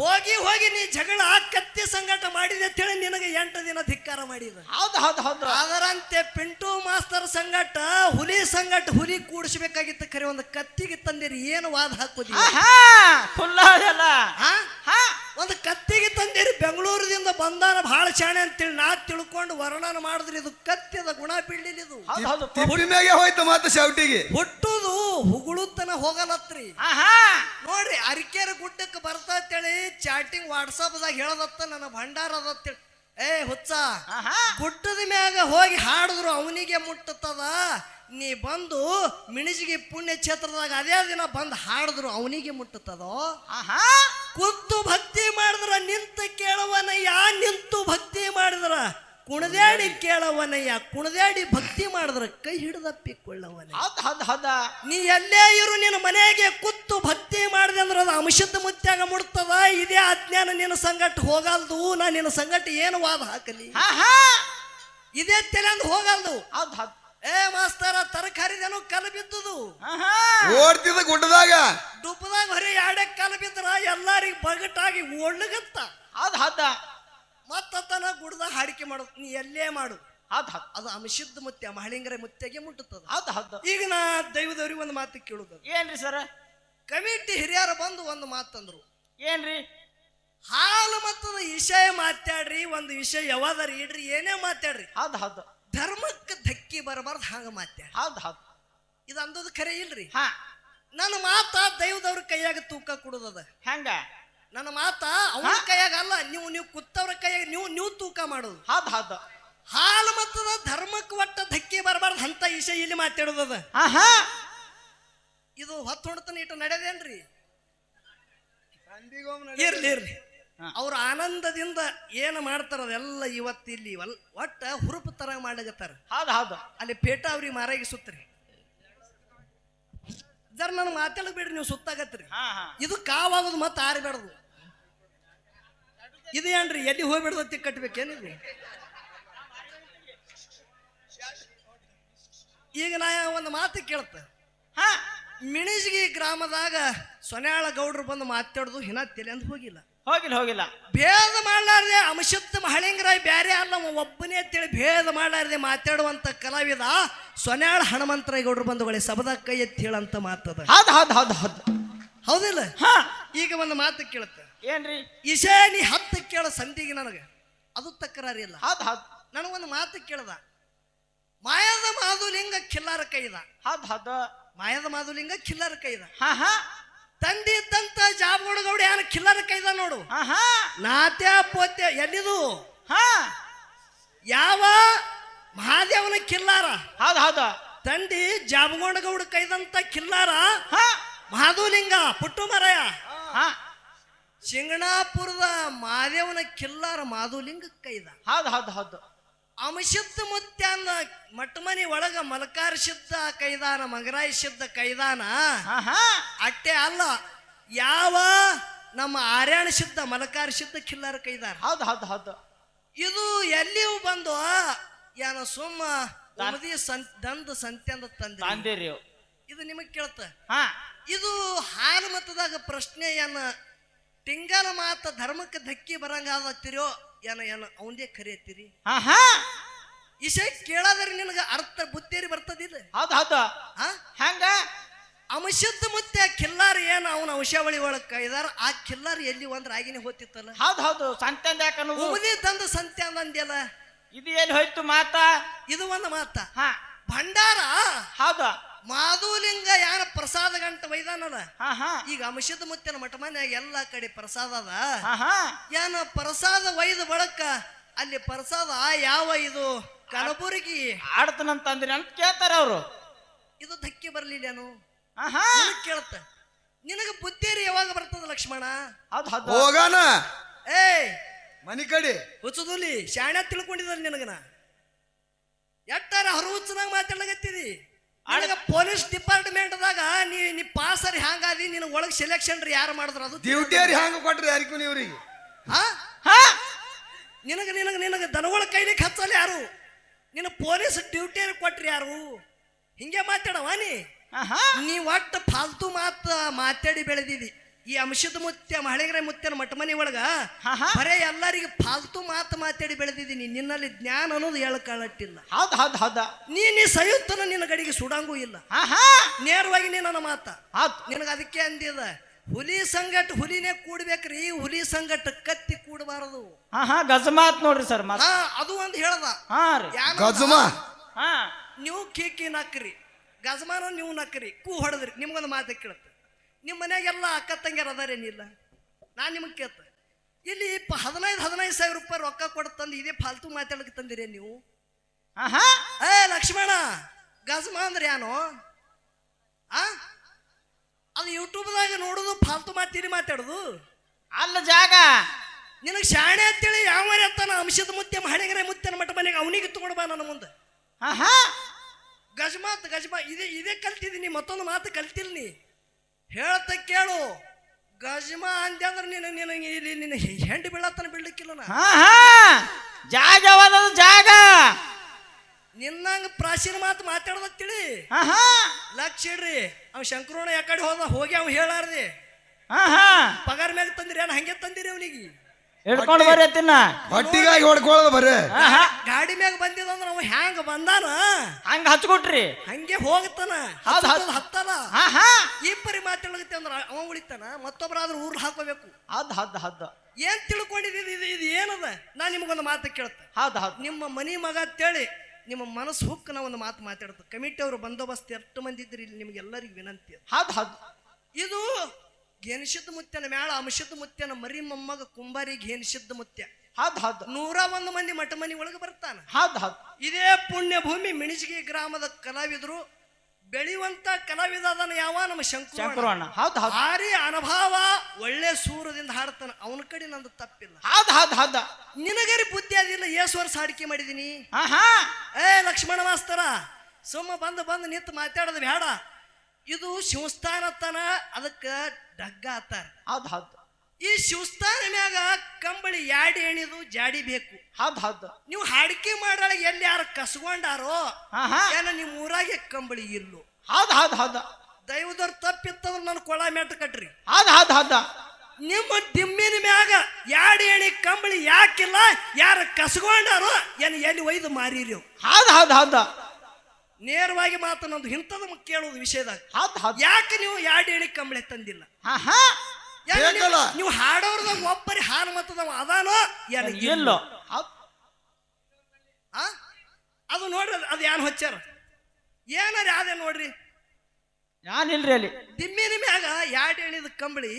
ಹೋಗಿ ಹೋಗಿ ನೀ ಜಗಳ ಕತ್ತಿ ಸಂಗಟ ಮಾಡಿದೆ ಅಂತೇಳಿ ನಿನಗೆ ಎಂಟು ದಿನ ಧಿಕ್ಕಾರ ಮಾಡಿದ. ಹೌದು ಹೌದು ಹೌದು. ಅದರಂತೆ ಪಿಂಟು ಮಾಸ್ತರ್ ಸಂಗಟ ಹುಲಿ ಸಂಗಟ ಹುಲಿ ಕೂಡಿಸ್ಬೇಕಾಗಿತ್ತು ಖರೆ ಒಂದು ಕತ್ತಿಗೆ ತಂದಿರಿ ಏನು ವಾದ ಹಾಕುದಿ ಒಂದು ಕತ್ತಿಗೆ ತಂದಿರಿ ಬೆಂಗಳೂರದಿಂದ ಬಂದಾನ ಬಹಳ ಶಾಣೆ ಅಂತೇಳಿ ನಾ ತಿಳ್ಕೊಂಡು ವರ್ಣನ ಮಾಡಿದ್ರಿ ಇದು ಕತ್ತಿದ ಗುಣ ಬೀಳಿಲ್ಲ ಇದು. ಹೌದ್ ಹೌದು. ತಿಪ್ಪಿ ಮ್ಯಾಗೆ ಹೋಯ್ತು ಮತ್ತೆ ಶಾವಟಿಗೆ ಹುಟ್ಟುದು ಹುಗುಳುತನ ಹೋಗಲತ್ರಿ. ನೋಡ್ರಿ ಅರಿಕೆರ ಗುಡ್ಡಕ್ಕೆ ಬರ್ತಾ ಅಂತೇಳಿ ಚಾಟಿಂಗ್ ವಾಟ್ಸಪ್ದಾಗ ಹೇಳದತ್ತ ನನ್ನ ಭಂಡಾರ ಅದತ್ತೇಳಿ. ಏ ಹುಚ್ಚ ಗುಡ್ಡದ ಮ್ಯಾಗ ಹೋಗಿ ಹಾಡಿದ್ರು ಅವನಿಗೆ ಮುಟ್ಟುತ್ತದ. ನೀ ಬಂದು ಮಿಣಿಜಿಗೆ ಪುಣ್ಯ ಕ್ಷೇತ್ರದಾಗ ಅದೇ ದಿನ ಬಂದು ಹಾಡಿದ್ರು ಅವನಿಗೆ ಮುಟ್ಟುತ್ತದೋ? ಕುದ್ದು ಕುಂತು ಭಕ್ತಿ ಮಾಡಿದ್ರ ನಿಂತು ಯಾ ನಿಂತು ಭಕ್ತಿ ಮಾಡಿದ್ರ? ಕುಣದ್ಯಾಡಿ ಕೇಳವನಯ್ಯ ಕುಣದ್ಯಾಡಿ ಭಕ್ತಿ ಮಾಡಿದ್ರೆ ಕೈ ಹಿಡಿದಪ್ಪಿಕೊಳ್ಳವನ ಹೌದ್ ಹೌದ್ ಹೌದ. ನೀ ಎಲ್ಲೇ ಇರು ನಿನ್ನ ಮನೆಗೆ ಕುತ್ತು ಭಕ್ತಿ ಮಾಡಿದೆ ಅಂದ್ರೆ ಅದು ಅಂಶದ ಮುತ್ಯಾಗ ಮುಡ್ತದ ಇದೇ ಅಜ್ಞಾನ ನಿನ್ನ ಸಂಗಟ ಹೋಗಲ್ದು ನಾ ನಿನ್ನ ಸಂಗಟ ಏನು ವಾದ ಹಾಕಲಿ? ಆಹಾ ಇದೇ ಅಂದ್ ಹೋಗಲ್ದು. ಹೌದ್ ಹೌದ್. ಏ ಮಾಸ್ತರ ತರಕಾರಿದೇನು ಕಲ್ ಬಿದ್ದುದು ಆಹಾ ಓಡ್ತಿದ್ದ ಗುಡ್ಡದಾಗ? ಡುಬ್ಬದಾಗ ಹೊರೆ ಎರಡೇ ಕಲ್ ಬಿದ್ರ ಎಲ್ಲಾರಿಗೆ ಬಗಟಾಗಿ ಒಳ್ಳಗತ್ತ ಹೌದ್ ಹೌದ. ಮತ್ತತನ ಗುಡ್ದ ಹಾಡಿಕೆ ಮಾಡೋದು ನೀ ಎಲ್ಲೇ ಮಾಡು. ಹೌದ್ ಹೌದು ಅದು ಅಮಿಷಿದ್ದ ಮುತ್ಯ ಮಹಳಿಂಗರ ಮುತ್ಯಗೆ ಮುಟ್ಟುತ್ತದೆ. ಹೌದ್ ಹದ್ದು ಈಗ ನಾ ದೈವದವ್ರಿಗೆ ಒಂದು ಮಾತು ಕೇಳುದು. ಏನ್ರಿ ಸರ್? ಕಮಿಟಿ ಹಿರಿಯರು ಬಂದು ಒಂದು ಮಾತಂದ್ರು. ಏನ್ರಿ? ಹಾಲು ಮತ್ತದ ವಿಷಯ ಮಾತಾಡ್ರಿ ಒಂದು ವಿಷಯ ಯಾವಾದ್ರಿ ಇಡ್ರಿ ಏನೇ ಮಾತಾಡ್ರಿ. ಹೌದು ಹೌದ್ ಧರ್ಮಕ್ಕೆ ಧಕ್ಕಿ ಬರಬಾರ್ದು ಹಾಗೆ ಮಾತಾಡ್ರಿ. ಹೌದು ಹೌದ್ ಇದು ಅಂದದ ಖರೆ ಇಲ್ರಿ? ಹಾ. ನನ್ನ ಮಾತ ದೈವದವ್ರ ಕೈಯಾಗ ತೂಕ ಕೊಡುದದ. ಹೆಂಗ? ನನ್ನ ಮಾತ ಅವನ ಕೈಯಾಗ ಅಲ್ಲ ನೀವು ನೀವು ಕುತ್ತವ್ರ ಕೈಯಾಗ ನೀವು ನೀವು ತೂಕ ಮಾಡೋದು. ಹೌದ್ ಹೌದ್. ಹಾಲು ಮತ್ತದ ಧರ್ಮಕ್ಕೆ ಒಟ್ಟ ಧಕ್ಕಿ ಬರಬಾರ್ದು ಅಂತ ವಿಷಯ ಇಲ್ಲಿ ಮಾತಾಡೋದದ ಇದು ಹೊತ್ತು ಹೊಡ್ತಾನೆ ಇಟ್ಟು ನಡೆದೇನ್ರಿ? ಇರ್ಲಿ ಇರ್ಲಿ. ಅವ್ರ ಆನಂದದಿಂದ ಏನು ಮಾಡ್ತಾರ ಅದೆಲ್ಲ ಇವತ್ತು ಇಲ್ಲಿ ಒಟ್ಟ ಹುರುಪು ತರ ಮಾಡಕತ್ತಾರ ಹೌದ್ ಹೌದ್. ಅಲ್ಲಿ ಪೇಟ ಅವ್ರಿಗೆ ಮಾರಾಗಿ ಸುತ್ತರಿ. ಜರ್ ನನ್ ಮಾತಾಡಕ್ ಬಿಡ್ರಿ ನೀವು ಸುತ್ತಾಗತ್ರಿ ಹಾ ಹಾ. ಇದು ಕಾವಾಗೋದು ಮತ್ತೆ ಆರಿಬೇಡ್ದು ಇದು ಏನ್ರಿ ಎಲ್ಲಿ ಹೋಗ್ಬಿಡ್ದತ್ತಿ ಕಟ್ಬೇಕೇನಿದ್ರಿ ಈಗ ನಾ ಒಂದು ಮಾತು ಕೇಳ್ತ. ಹಾ ಮಿಣಿಜ್ಗಿ ಗ್ರಾಮದಾಗ ಸೊನ್ಯಾಳ ಗೌಡ್ರು ಬಂದು ಮಾತಾಡೋದು ಹಿನ ತೆಲೆ ಅಂತ ಹೋಗಿಲ್ಲ. ಹೋಗಿಲ್ಲ ಹೋಗಿಲ್ಲ. ಭೇದ ಮಾಡಲಾರ್ದೆ ಅಮಶತ್ ಮಹಳಿಂಗರಾಯ್ ಬ್ಯಾರೆ ಅಲ್ಲ ಒಬ್ಬನೇ ಅಂತೇಳಿ ಭೇದ ಮಾಡಲಾರ್ದೆ ಮಾತಾಡುವಂತ ಕಲಾವಿದ ಸೊನ್ಯಾಳ ಹನುಮಂತರಾಯ ಗೌಡ್ರು ಒಳ್ಳೆ ಸಬದ ಕೈ ಎತ್ತಿ ಹೇಳಂತ ಮಾತದ. ಹೌದು ಹೌದು ಹೌದು ಹೌದು. ಹೌದಿಲ್ಲ? ಹಾ. ಈಗ ಒಂದು ಮಾತು ಕೇಳುತ್ತ ಏನ್ರಿ? ಇಶೇ ನೀ ಹತ್ತು ಕೇಳ ಸಂಧಿಗೆ ನನಗೆ. ಅದು ತಕರಾರಿಲ್ಲ ಹೌದ್ ಹೌದ್. ನನಗೊಂದು ಮಾತು ಕೇಳ್ದ. ಮಾಯದ ಮಾಧುಲಿಂಗ ಖಿಲ್ಲಾರ ಕೈದ. ಹೌದ್ ಹೌದ್. ಮಾಯದ ಮಾಧುಲಿಂಗ ಖಿಲ್ಲಾರ ಕೈದ. ಹಾ ಹಾ. ತಂದಿದ್ದಂತ ಜಾಬಗೋಡ ಗೌಡ ಏನು ಖಿಲ್ಲಾರ ಕೈದ ನೋಡು. ನಾತ್ಯ ಪೋತ್ಯ ಎಲ್ಲಿದು? ಹಾ. ಯಾವ ಮಹಾದೇವನ ಕಿಲ್ಲಾರ ಹೌದ್ ಹೌದ್. ತಂದಿ ಜಾಬಗೋಡ ಗೌಡ ಕೈದಂತ ಕಿಲ್ಲಾರ ಹಾ. ಮಾಧುಲಿಂಗ ಪುಟ್ಟು ಮರಯ. ಹಾ. ಶಿಂಗಣಾಪುರದ ಮಾದೇವನ ಕಿಲ್ಲಾರ ಮಾಧುಲಿಂಗ ಕೈದ. ಹೌದು ಹೌದು ಹೌದು. ಅಂಶಿದ್ದ ಮುತ್ಯಾನ ಮಟ್ಟಮನಿ ಒಳಗ ಮಲಕಾರ ಸಿದ್ಧ ಕೈದಾನ ಮಗರಾಯ ಸಿದ್ಧ ಕೈದಾನ ಅಟ್ಟೆ ಅಲ್ಲ ಯಾವ ನಮ್ಮ ಆರ್ಯಾಣ ಸಿದ್ಧ ಮಲಕಾರ ಸಿದ್ಧ ಕಿಲ್ಲಾರ ಕೈದಾರ. ಹೌದು ಹೌದು ಹೌದು. ಇದು ಎಲ್ಲಿಯೂ ಬಂದು ಏನ ಸುಮ್ಮ ಉಮದಿ ಸಂ ದಂದ ಸಂತ್ಯಂದ ತಂದೆ ಇದು ನಿಮಗೆ ಕೇಳ್ತ. ಹಾ. ಇದು ಹಾಲು ಮತದಾಗ ಪ್ರಶ್ನೆ ಏನ ತಿಂಗನ ಮಾತ ಧರ್ಮಕ್ಕೆ ಧಕ್ಕಿ ಬರಂಗಾದತ್ತಿರೋ ಏನ ಏನ ಅವಂದೇ ಕರೆಯತ್ತೀರಿ? ಹಾ ಹಾ ಇಶೆ ಕೇಳಾದ್ರೆ ನಿನಗ ಅರ್ಥ ಬುತ್ತೇರಿ ಬರ್ತದಿಲ್ಲ ಹೌದು ಹೌದು. ಆ? ಹೆಂಗ? ಅಂಶದ ಮುತ್ತೆ ಕಿಲ್ಲಾರ ಏನು ಅವನ ಅಂಶಾವಳಿ ಒಳಗ್ ಕೈದಾರ ಆ ಕಿಲ್ಲಾರ ಎಲ್ಲಿ ಒಂದ್ರ ಆಗಿನೇ ಹೋತಿತ್ತಲ್ಲ? ಹೌದ್ ಹೌದು. ಸಂತೆಂದ ಯಾಕನ್ನೋದು ಉಮದಿ ತಂದ ಸಂತೆ ಇದು ಎಲ್ಲಿ ಹೋಯ್ತು ಮಾತಾ? ಇದು ಒಂದು ಮಾತಾ. ಹಾ. ಭಂಡಾರ? ಹೌದು. ಮಾಧುಲಿಂಗ ಯಾನ ಪ್ರಸಾದ ಗಂಟ ವೈದಾನದ ಈಗ ಅಂಶದ ಮುತ್ತಿನ ಮಠ ಮನ್ಯಾಗ ಎಲ್ಲಾ ಕಡೆ ಪ್ರಸಾದ ಅದ. ಯಾನ ಪ್ರಸಾದ ವೈದ ಬಳಕ ಅಲ್ಲಿ ಪ್ರಸಾದ ಯಾವ ಇದು? ಕಲಬುರಗಿ. ಆಡ್ತನಂತಂದ್ರಿ ಅಂತ ಕೇಳ್ತಾರ ಅವರು. ಇದು ಧಕ್ಕೆ ಬರ್ಲಿಲ್ಲೇನು ಹಾ ಹಾ ನಿನಗ್ ಕೇಳತ್ತ ನಿನಗ ಬುದ್ಧಿರಿ ಯಾವಾಗ ಬರ್ತದ ಲಕ್ಷ್ಮಣ? ಹೋಗಾನ? ಏಯ್! ಮನಿ ಕಡೆ. ಹುಚ್ಚದುಲಿ ಶಾಣೆ ತಿಳ್ಕೊಂಡಿದ್ರು ನಿನಗನ. ಎಟ್ಟಾರ ಹರುಚನಾಗ ಮಾತಾಡಕತ್ತೀರಿ ಆಗ ಪೊಲೀಸ್ ಡಿಪಾರ್ಟ್ಮೆಂಟ್ದಾಗ ನೀ ನೀ ಪಾಸರ್ ಹ್ಯಾಂಗಾದಿ? ನಿನ್ ಒಳಗ್ ಸೆಲೆಕ್ಷನ್ ರೀ ಯಾರು ಮಾಡಿದ್ರ ಅದು ಡ್ಯೂಟಿಯರ್ ಹ್ಯಾಂಗ ಕೊಟ್ರಿ ಯಾರಿಗೂ ನೀವ್ರಿಗೆ ಹಾ? ಹಾ? ನಿನಗ ನಿನಗ ನಿನಗ ದನಗಳ ಕೈಲಿಕ್ಕೆ ಹಚ್ಚಲ್ಲ ಯಾರು? ನಿನ್ನ ಪೊಲೀಸ್ ಡ್ಯೂಟಿ ಕೊಟ್ರಿ ಯಾರು? ಹಿಂಗೆ ಮಾತಾಡವ ನೀ? ಹಾ ಹಾ ನೀ ಒಟ್ಟು ಫಾಲ್ತು ಮಾತ ಮಾತಾಡಿ ಬೆಳೆದಿದಿ. ಈ ಅಂಶದ ಮುತ್ಯ ಮಹಳೆಗರ ಮುತ್ಯನ ಮಠಮನಿ ಒಳಗ ಹಾ ಹಾ. ಬರೇ ಎಲ್ಲರಿಗೆ ಫಾಲ್ತು ಮಾತು ಮಾತಾಡಿ ಬೆಳೆದಿದ್ದೀನಿ. ನಿನ್ನಲ್ಲಿ ಜ್ಞಾನ ಅನ್ನೋದು ಹೇಳಕಾಳಟ್ಟಿಲ್ಲ. ಹೌದು ಹೌದು ಹೌದ. ನೀ ನೀ ಸಯುತ್ತನ ನಿನ್ನ ಗಡಿಗೆ ಸುಡಂಗೂ ಇಲ್ಲ. ನೇರವಾಗಿ ನೀ ನನ್ನ ಮಾತ. ನಿನಗ ಅದಕ್ಕೆ ಅಂದಿದ ಹುಲಿ ಸಂಗಟ ಹುಲಿನೇ ಕೂಡ್ಬೇಕ್ರಿ ಹುಲಿ ಸಂಗಟ ಕತ್ತಿ ಕೂಡಬಾರದು. ಗಜಮಾತ್ ನೋಡ್ರಿ ಸರ್ ಮಾತ್. ಹಾ ಅದು ಒಂದು ಹೇಳ್ದ? ಗಜಮ. ಹಾ. ನೀವು ಕೀಕಿ ನಕ್ರಿ. ಗಜಮಾನ ನೀವು ನಕ್ರಿ. ಕೂ ಹೊಡೆದ್ರಿ. ನಿಮ್ಗೊಂದು ಮಾತು ಕೇಳುತ್ತೆ ನಿಮ್ಮ ಮನ್ಯಾಗೆಲ್ಲ ಅಕ್ಕ ತಂಗ್ಯಾರ ಅದಾರೇನಿಲ್ಲ ನಾನು ನಿಮಗೆ ಕೇಳ್ತ. ಇಲ್ಲಿ ಪ ಹದಿನೈದು ಹದಿನೈದು ಸಾವಿರ ರೂಪಾಯಿ ರೊಕ್ಕ ಕೊಡ್ತಂದು ತಂದು ಇದೇ ಫಾಲ್ತು ಮಾತಾಡಕ್ಕೆ ತಂದಿರೇ ನೀವು? ಹಾ ಹಾ ಏ ಲಕ್ಷ್ಮಣ ಗಜಮ ಅಂದ್ರೆ ಏನು ಆ? ಅದು ಯೂಟ್ಯೂಬ್ದಾಗ ನೋಡೋದು ಫಾಲ್ತು ಮಾತೀರಿ ಮಾತಾಡೋದು? ಅಲ್ಲ ಜಾಗ. ನಿನಗೆ ಶಾಣೆ ಅಂತೇಳಿ ಯಾವ ಅಂತಾನ ಅಂಶದ ಮುತ್ತೆ ಮಹಣಿಗರೆ ಮುತ್ತೆನ ಮಠ ಮನೆಗೆ ಅವನಿಗೆ ತಗೊಂಡು ಬಾ ನನ್ನ ಮುಂದೆ. ಆಹಾ! ಗಜಮಾ ಇದೇ ಇದೇ ಕಲ್ತಿದ್ದೀನಿ ಮತ್ತೊಂದು ಮಾತು ಕಲ್ತಿಲ್ಲ ನೀ ಹೇಳ್ತ ಕೇಳು. ಗಜಮ ಅಂದೆ ಅಂದ್ರೆ ನಿನ್ನ ನಿನಗೆ ಇಲ್ಲಿ ನಿನ್ನ ಹೆಂಡಿ ಬೀಳತ್ತನ ಬೀಳಲಿಕ್ಕಿಲ್ಲ ನಾ. ಹಾ ಹಾ. ಜಾಗ ಜಾಗ. ನಿನ್ನಂಗ ಪ್ರಾಚೀನ ಮಾತು ಮಾತಾಡದ ತಿಳಿ ಹಾ ಹಾ. ಲಕ್ಷ ಇಡ್ರಿ. ಅವ್ ಶಂಕರೋಣ ಯಾಕಡೆ ಹೋದ ಹೋಗಿ ಅವ್ ಹೇಳಾರ್ದೆ. ಹಾ ಹಾ. ಪಗಾರ ಮ್ಯಾಗ ತಂದಿರಿ ಏನ್ ಹಂಗೆ ತಂದಿರಿ ಅವನಿಗೆ? ಹಿಡ್ಕೊಂಡು ಬರ್ರಿ ತಿನ್ನ ಹೊಟ್ಟಿಗಾಗಿ ಹೊಡ್ಕೊಳ್ಳೋದು ಬರೇ ಹಾ ಹಾ ಗಾಡಿ ಮ್ಯಾಗ ಬಂದಿದಂದ್ರ ಅವ ಹ್ಯಾಂಗ ಬಂದಾನ? ಹಂಗ ಹಚ್ಕೊಟ್ರಿ. ಹಂಗೆ ಹೋಗ್ತಾನ ಹೌದ್ ಹೌದ್. ಹತ್ತದ? ಹತ್ತಲ್ಲ ಹಾ ಹಾ ಇಬ್ಬರಿ ಮಾತಾಡ್ಲಿಕ್ಕೆ ಅಂದ್ರ ಅವ ಉಳಿತಾನ? ಮತ್ತೊಬ್ಬರಾದ್ರೂ ಊರ್ ಹಾಕೋಬೇಕು ಅದ್ ಹದ್ ಹದ್. ಏನ್ ತಿಳ್ಕೊಂಡಿದ್ದೀವಿ ಇದು ಇದು ಏನದ? ನಾ ನಿಮಗೊಂದು ಮಾತು ಕೇಳ್ತೆ. ಹೌದ್ ಹೌದು. ನಿಮ್ಮ ಮನಿ ಮಗ ಅಂತೇಳಿ ನಿಮ್ಮ ಮನಸ್ಸು ಹುಕ್ಕ ಒಂದು ಮಾತು ಮಾತಾಡ್ತು. ಕಮಿಟಿ ಅವರು ಬಂದೋಬಸ್ತ್ ಎಷ್ಟು ಮಂದಿ ಇದ್ರಿ ಇಲ್ಲಿ ನಿಮ್ಗೆಲ್ಲರಿಗೂ ವಿನಂತಿ. ಹೌದ್ ಹೌದ್. ಇದು ಗೆನಿಸಿದ್ದ ಮುತ್ಯನ ಮ್ಯಾಳ ಅಂಶದ ಮುತ್ಯನ ಮರಿ ಮೊಮ್ಮಗ ಕುಂಬಾರಿ ಗೆನಿಸಿದ್ದ ಮುತ್ಯ. ಹೌದ್ ಹೌದ್. ನೂರ ಒಂದು ಮಂದಿ ಮಠ ಮನಿ ಒಳಗೆ ಬರ್ತಾನ. ಹೌದ್ ಹೌದ್. ಇದೇ ಪುಣ್ಯ ಭೂಮಿ ಮಿಣಿಜಿಗೆ ಗ್ರಾಮದ ಕಲಾವಿದರು. ಬೆಳೆಯುವಂತ ಕಲಾವಿದ ಅದನ್ನ ಯಾವ? ನಮ್ಮ ಶಂಕರ ಶಂಕರಣ್ಣ. ಹೌದ್ ಹೌದ್. ಭಾರಿ ಅನುಭವ ಒಳ್ಳೆ ಸೂರದಿಂದ ಹಾಡ್ತಾನ. ಅವನ ಕಡೆ ನಂದು ತಪ್ಪಿಲ್ಲ. ಹೌದ್ ಹೌದ್ ಹೌದ್. ನಿನಗರಿ ಬುದ್ಧಿ ಅದಿಲ್ಲ ಏಸು ವರ್ಷ ಹಾಡಿಕೆ ಮಾಡಿದೀನಿ. ಏ ಲಕ್ಷ್ಮಣ ಮಾಸ್ತರ ಸುಮ್ಮ ಬಂದು ಬಂದು ನಿಂತು ಮಾತಾಡೋದು ಬೇಡ. ಇದು ಶಿವಸ್ಥಾನ ತನ ಅದಕ್ಕೆ ಡಗ್ಗ ಆತಾರ. ಹೌದ್ ಹೌದ್. ಈ ಶಿವಸ್ಥಾನ ಮ್ಯಾಗ ಕಂಬಳಿ ಯಾಡಿ ಎಣಿದು ಜಾಡಿ ಬೇಕು. ಹೌದ್ ಹೌದ್. ನೀವು ಹಾಡಿಕೆ ಮಾಡಾಳ ಎಲ್ಲಿ ಯಾರು ಕಸ್ಕೊಂಡಾರೋ ಹಾ ಹಾ. ಏನ ನಿಮ್ಮ ಊರಾಗೆ ಕಂಬಳಿ ಇರ್ಲು. ಹೌದ್ ಹೌದ್ ಹೌದ್. ದೈವದವ್ರ ತಪ್ಪಿತ್ತಂದ್ರೆ ನನ್ನ ಕೊಳ ಮೆಟ್ಟ ಕಟ್ರಿ. ಹೌದ್ ಹೌದ್ ಹೌದ್. ನಿಮ್ಮ ದಿಮ್ಮಿನ ಮ್ಯಾಗ ಯಾಡಿ ಎಣಿ ಕಂಬಳಿ ಯಾಕಿಲ್ಲ ಯಾರು ಕಸ್ಕೊಂಡಾರೋ ಏನ್ ಎಲ್ಲಿ ಒಯ್ದು ಮಾರಿರಿ. ಹೌದ್ ಹೌದ್ ಹೌದ್. ನೇರವಾಗಿ ಮಾತನಾಡೋದು ಇಂಥದ್ದು ಕೇಳೋದು ವಿಷಯದಾಗ. ಹೌದ್ ಹೌದ್. ಯಾಕೆ ನೀವು ಎರಡು ಹೇಳಿ ಕಂಬಳಿ ತಂದಿಲ್ಲ? ಯಾಕೆ ನೀವು- ಬೇಕಲ್ಲ? ನೀವು ಹಾಡೋರ್ದಾಗ ಒಬ್ಬರಿ ಹಾಲು ಮತ್ತದವ ಅದಾನೋ? ಏನ ಎಲ್ಲೋ ಹೌದ್. ಆ? ಅದು ನೋಡ್ರಿ ಅದು- ಅದು ಏನ್ ಹಚ್ಚಾರ ಏನಾರ ಯಾವ್ದೇ ನೋಡ್ರಿ? ಯಾನಿಲ್ರಿ ಅಲ್ಲಿ? ನಿಮ್ಮ ಮ್ಯಾಗ ಯಾಡ್ ಹೇಳಿದ ಕಂಬಳಿ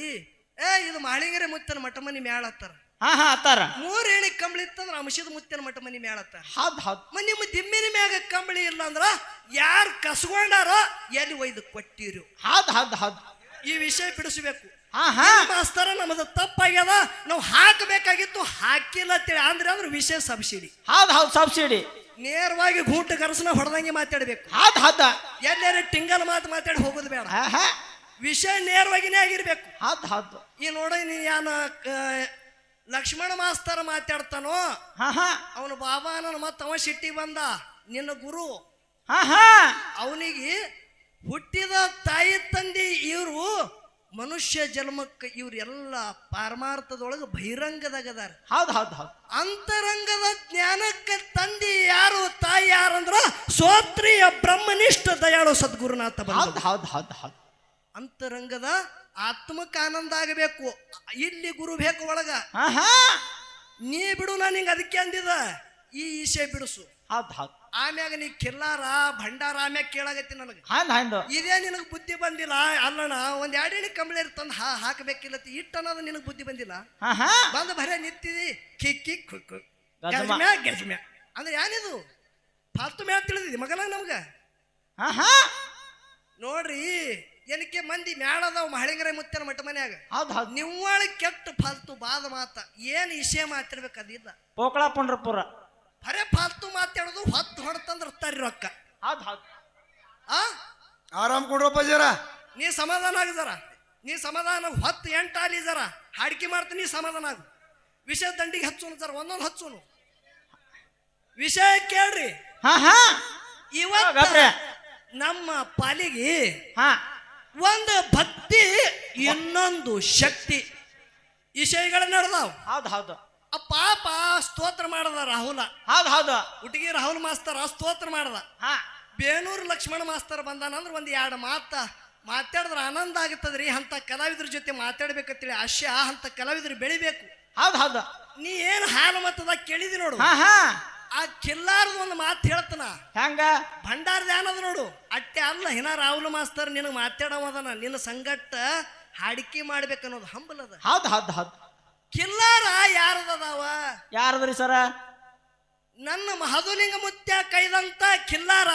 ಏ ಇದು ಮಾಳಿಂಗರೆ ಮುತ್ತನ ಮಠ ಮನಿ ಮ್ಯಾಳ ಹತ್ತಾರ ಹಾ ಹಾ ಅತ್ತಾರ. ಮೂರ್ ಎಣಿ ಕಂಬಳಿ ಇತ್ತಂದ್ರ ಅಂಶದ ಮುತ್ತಿನ ಮಠ ಮನಿ ಮೇಳತ್ತ ಹೌದ್ ಹೌದ್. ಮ ನಿಮ್ಮ ದಿಮ್ಮಿನ ಮ್ಯಾಗ ಕಂಬಳಿ ಇಲ್ಲ ಅಂದ್ರ ಯಾರು ಕಸ್ಕೊಂಡಾರೋ ಎಲ್ಲಿ ಒಯ್ದು ಕೊಟ್ಟಿರು. ಹೌದ್ ಹೌದ್ ಹೌದ್. ಈ ವಿಷಯ ಬಿಡಿಸ್ಬೇಕು. ಹಾ ಹಾ. ಮಾಸ್ತರ ನಮ್ಮದು ತಪ್ಪಾಗ್ಯದ ನಾವು ಹಾಕಬೇಕಾಗಿತ್ತು ಹಾಕಿಲ್ಲ ಅಂತೇಳಿ ಅಂದ್ರೆ ಅಂದ್ರೆ ವಿಷಯ ಸಬ್ಸಿಡಿ. ಹೌದ್ ಹೌದ್ ಸಬ್ಸಿಡಿ. ನೇರವಾಗಿ ಗೂಟ ಕರಸನ ಹೊಡೆದಂಗೆ ಮಾತಾಡ್ಬೇಕು. ಹೌದ್ ಹೌದ. ಎಲ್ಲಾರ ಟಿಂಗಲ್ ಮಾತು ಮಾತಾಡಿ ಹೋಗೋದು ಬೇಡ. ಹಾ ಹಾ. ವಿಷಯ ನೇರವಾಗಿನೇ ಆಗಿರ್ಬೇಕು. ಹೌದ್ ಹೌದು. ಈ ನೋಡ ನೀ ಯಾನ ಲಕ್ಷ್ಮಣ ಮಾಸ್ತರ ಮಾತಾಡ್ತಾನೋ? ಹಾ ಹಾ. ಅವನ ಬಾಬಾ ನನ್ನ ಮತ್ತ ಅವ ಸಿಟ್ಟಿ ಬಂದ. ನಿನ್ನ ಗುರು. ಹಾ ಹಾ. ಅವನಿಗೆ ಹುಟ್ಟಿದ ತಾಯಿ ತಂದೆ ಇವರು ಮನುಷ್ಯ ಜನ್ಮಕ್ಕೆ ಇವ್ರೆಲ್ಲ ಪಾರಮಾರ್ಥದೊಳಗೆ ಬಹಿರಂಗದಾಗದಾರ. ಹೌದು ಹೌದು ಹೌದು. ಅಂತರಂಗದ ಜ್ಞಾನಕ್ಕೆ ತಂದಿ ಯಾರು ತಾಯಿ ಯಾರಂದ್ರ ಸೋತ್ರಿಯ ಬ್ರಹ್ಮನಿಷ್ಠ ದಯಾಳು ಸದ್ಗುರುನಾಥ ಬಂದ ಹೌದ್ ಹೌದ್ ಹೌದ್ ಹೌದ್. ಅಂತರಂಗದ ಆತ್ಮಕ್ಕೆ ಆನಂದ ಆಗಬೇಕು ಇಲ್ಲಿ ಗುರು ಬೇಕು ಒಳಗ. ನೀ ಬಿಡು ನಾನು ಹಿಂಗ ಅದಕ್ಕೆ ಅಂದಿದ. ಈ ಈಶೆ ಬಿಡಿಸು. ಹೌದ್ ಹೌದ್. ಆಮ್ಯಾಗ ನೀ ಕಿಲ್ಲಾರ ಭಂಡಾರ ಆಮ್ಯಾಗ ಕೇಳಾಗತ್ತಿ ನನಗೆ. ಹಂದ್ ಹಂದು. ಇದೇ ನಿನಗೆ ಬುದ್ಧಿ ಬಂದಿಲ್ಲ ಅಲ್ಲಣ್ಣ ಒಂದ್ ಎರಡು ಎಣ್ಣೆ ಕಂಬಳಿ ಇರ್ತಂದ ಹಾ ಹಾಕಬೇಕಿಲ್ಲ ಇಟ್ಟ ಅನ್ನೋದು ನಿನಗೆ ಬುದ್ಧಿ ಬಂದಿಲ್ಲ. ಬಂದ ಬಂದು ಬರೇ ನಿಂತಿದಿ ಕಿಕ್ಕಿ ಕಿಕ್ ಖುಕ್ ಖುಕ್. ಗಜಮ. ಗಜಮ್ಯಾ ಗಜಮ್ಯಾ. ಅಂದ್ರೆ ಏನಿದು ಫಾಲ್ತು ಮ್ಯಾಗ ತಿಳಿದಿದಿ ಮಗಲ ನಮ್ಗ? ಹಾ ನೋಡ್ರಿ ಏನಕ್ಕೆ ಮಂದಿ ಮ್ಯಾಳದವ್ ಮಹಳಿಂಗರ ಮುತ್ತನ ಮಟ್ಟ ಮನ್ಯಾಗ? ಹೌದ್ ಹೌದ್. ನಿವ್ವಾಳ ಕೆಟ್ಟ ಫಾಲ್ತು ಬಾದ ಮಾತ. ಏನ್ ವಿಷಯ ಮಾತಿರ್ಬೇಕು ಅದಿಲ್ಲ ಪೋಕಳ ಪಂಡ್ರಪುರ. ಬರೇ ಫಾಲ್ತು ಮಾತಾಡೋದು ಹೊತ್ತು ಹೊಡ್ತಂದ್ರ ತರ್ರಿ ರೊಕ್ಕ. ಹೌದು ಹೌದ್. ಆ? ಆರಾಮ್ ಕೊಡ್ರಪ್ಪ ಜರ. ನೀ ಸಮಾಧಾನ ಆಗಿದಾರ ಜರ. ನೀ ಸಮಾಧಾನ ಹೊತ್ತು ಎಂಟು ಆಲಿ ಜರ. ಹಾಡಿಕೆ ಮಾಡ್ತೀನಿ ನೀ ಸಮಾಧಾನ ಆಗು. ವಿಷಯ ದಂಡಿಗೆ ಹಚ್ಚೋಣ ಸರ್ ಒಂದೊಂದು ಹಚ್ಚೋಣ ವಿಷಯ ಕೇಳ್ರಿ. ಹಾ ಹಾ. ಇವತ್ತ ಗಬ್ರೆ. ನಮ್ಮ ಪಾಲಿಗೆ ಹಾ. ಒಂದು ಭಕ್ತಿ ಇನ್ನೊಂದು ಶಕ್ತಿ. ವಿಷಯಗಳು ನಡೆದಾವ್ ಹೌದು ಹೌದು. ಆ ಪಾಪ ಸ್ತೋತ್ರ ಮಾಡದ ರಾಹುಲ. ಹೌದು ಹೌದು. ಹುಡುಗಿ ರಾಹುಲ್ ಮಾಸ್ತರ ಸ್ತೋತ್ರ ಮಾಡದ. ಹಾ. ಬೇನೂರು ಲಕ್ಷ್ಮಣ ಮಾಸ್ತರ್ ಬಂದಾನಂದ್ರ ಒಂದು ಎರಡು ಮಾತ. ಮಾತಾಡಿದ್ರೆ ಆನಂದ ಆಗುತ್ತದ್ರಿ ಅಂತ ಕಲಾವಿದ್ರ ಜೊತೆ ಮಾತಾಡ್ಬೇಕಂತೇಳಿ ಆಶಯ ಅಂತ ಕಲಾವಿದ್ರು ಬೆಳಿಬೇಕು. ಹೌದು ಹೌದು. ನೀ ಏನು ಹಾಲು ಮತದ ಕೇಳಿದಿ ನೋಡು. ಹಾ ಹಾ. ಆ ಕಿಲ್ಲಾರ್ದ ಒಂದು ಮಾತು ಹೇಳ್ತಾನ. ಹೆಂಗ ಭಂಡಾರದ ಏನದ ನೋಡು. ಅಟ್ಟೆ ಅಲ್ಲ ಹಿನ ರಾಹುಲ್ ಮಾಸ್ತರ್ ನಿನಗೆ ಮಾತಾಡೋದನ ನಿನ್ನ ಸಂಗಟ್ಟ ಹಾಡಿಕೆ ಮಾಡ್ಬೇಕನ್ನೋದು ಹಂಬಲದ ಹೌದ್ ಹೌದ್ ಹೌದ್. ಕಿಲ್ಲಾರ ಯಾರದವ ಯಾರದ್ರಿ ಸರ? ನನ್ನ ಮಹದುಲಿಂಗ ಮುತ್ಯ ಕೈದಂತ ಕಿಲ್ಲಾರ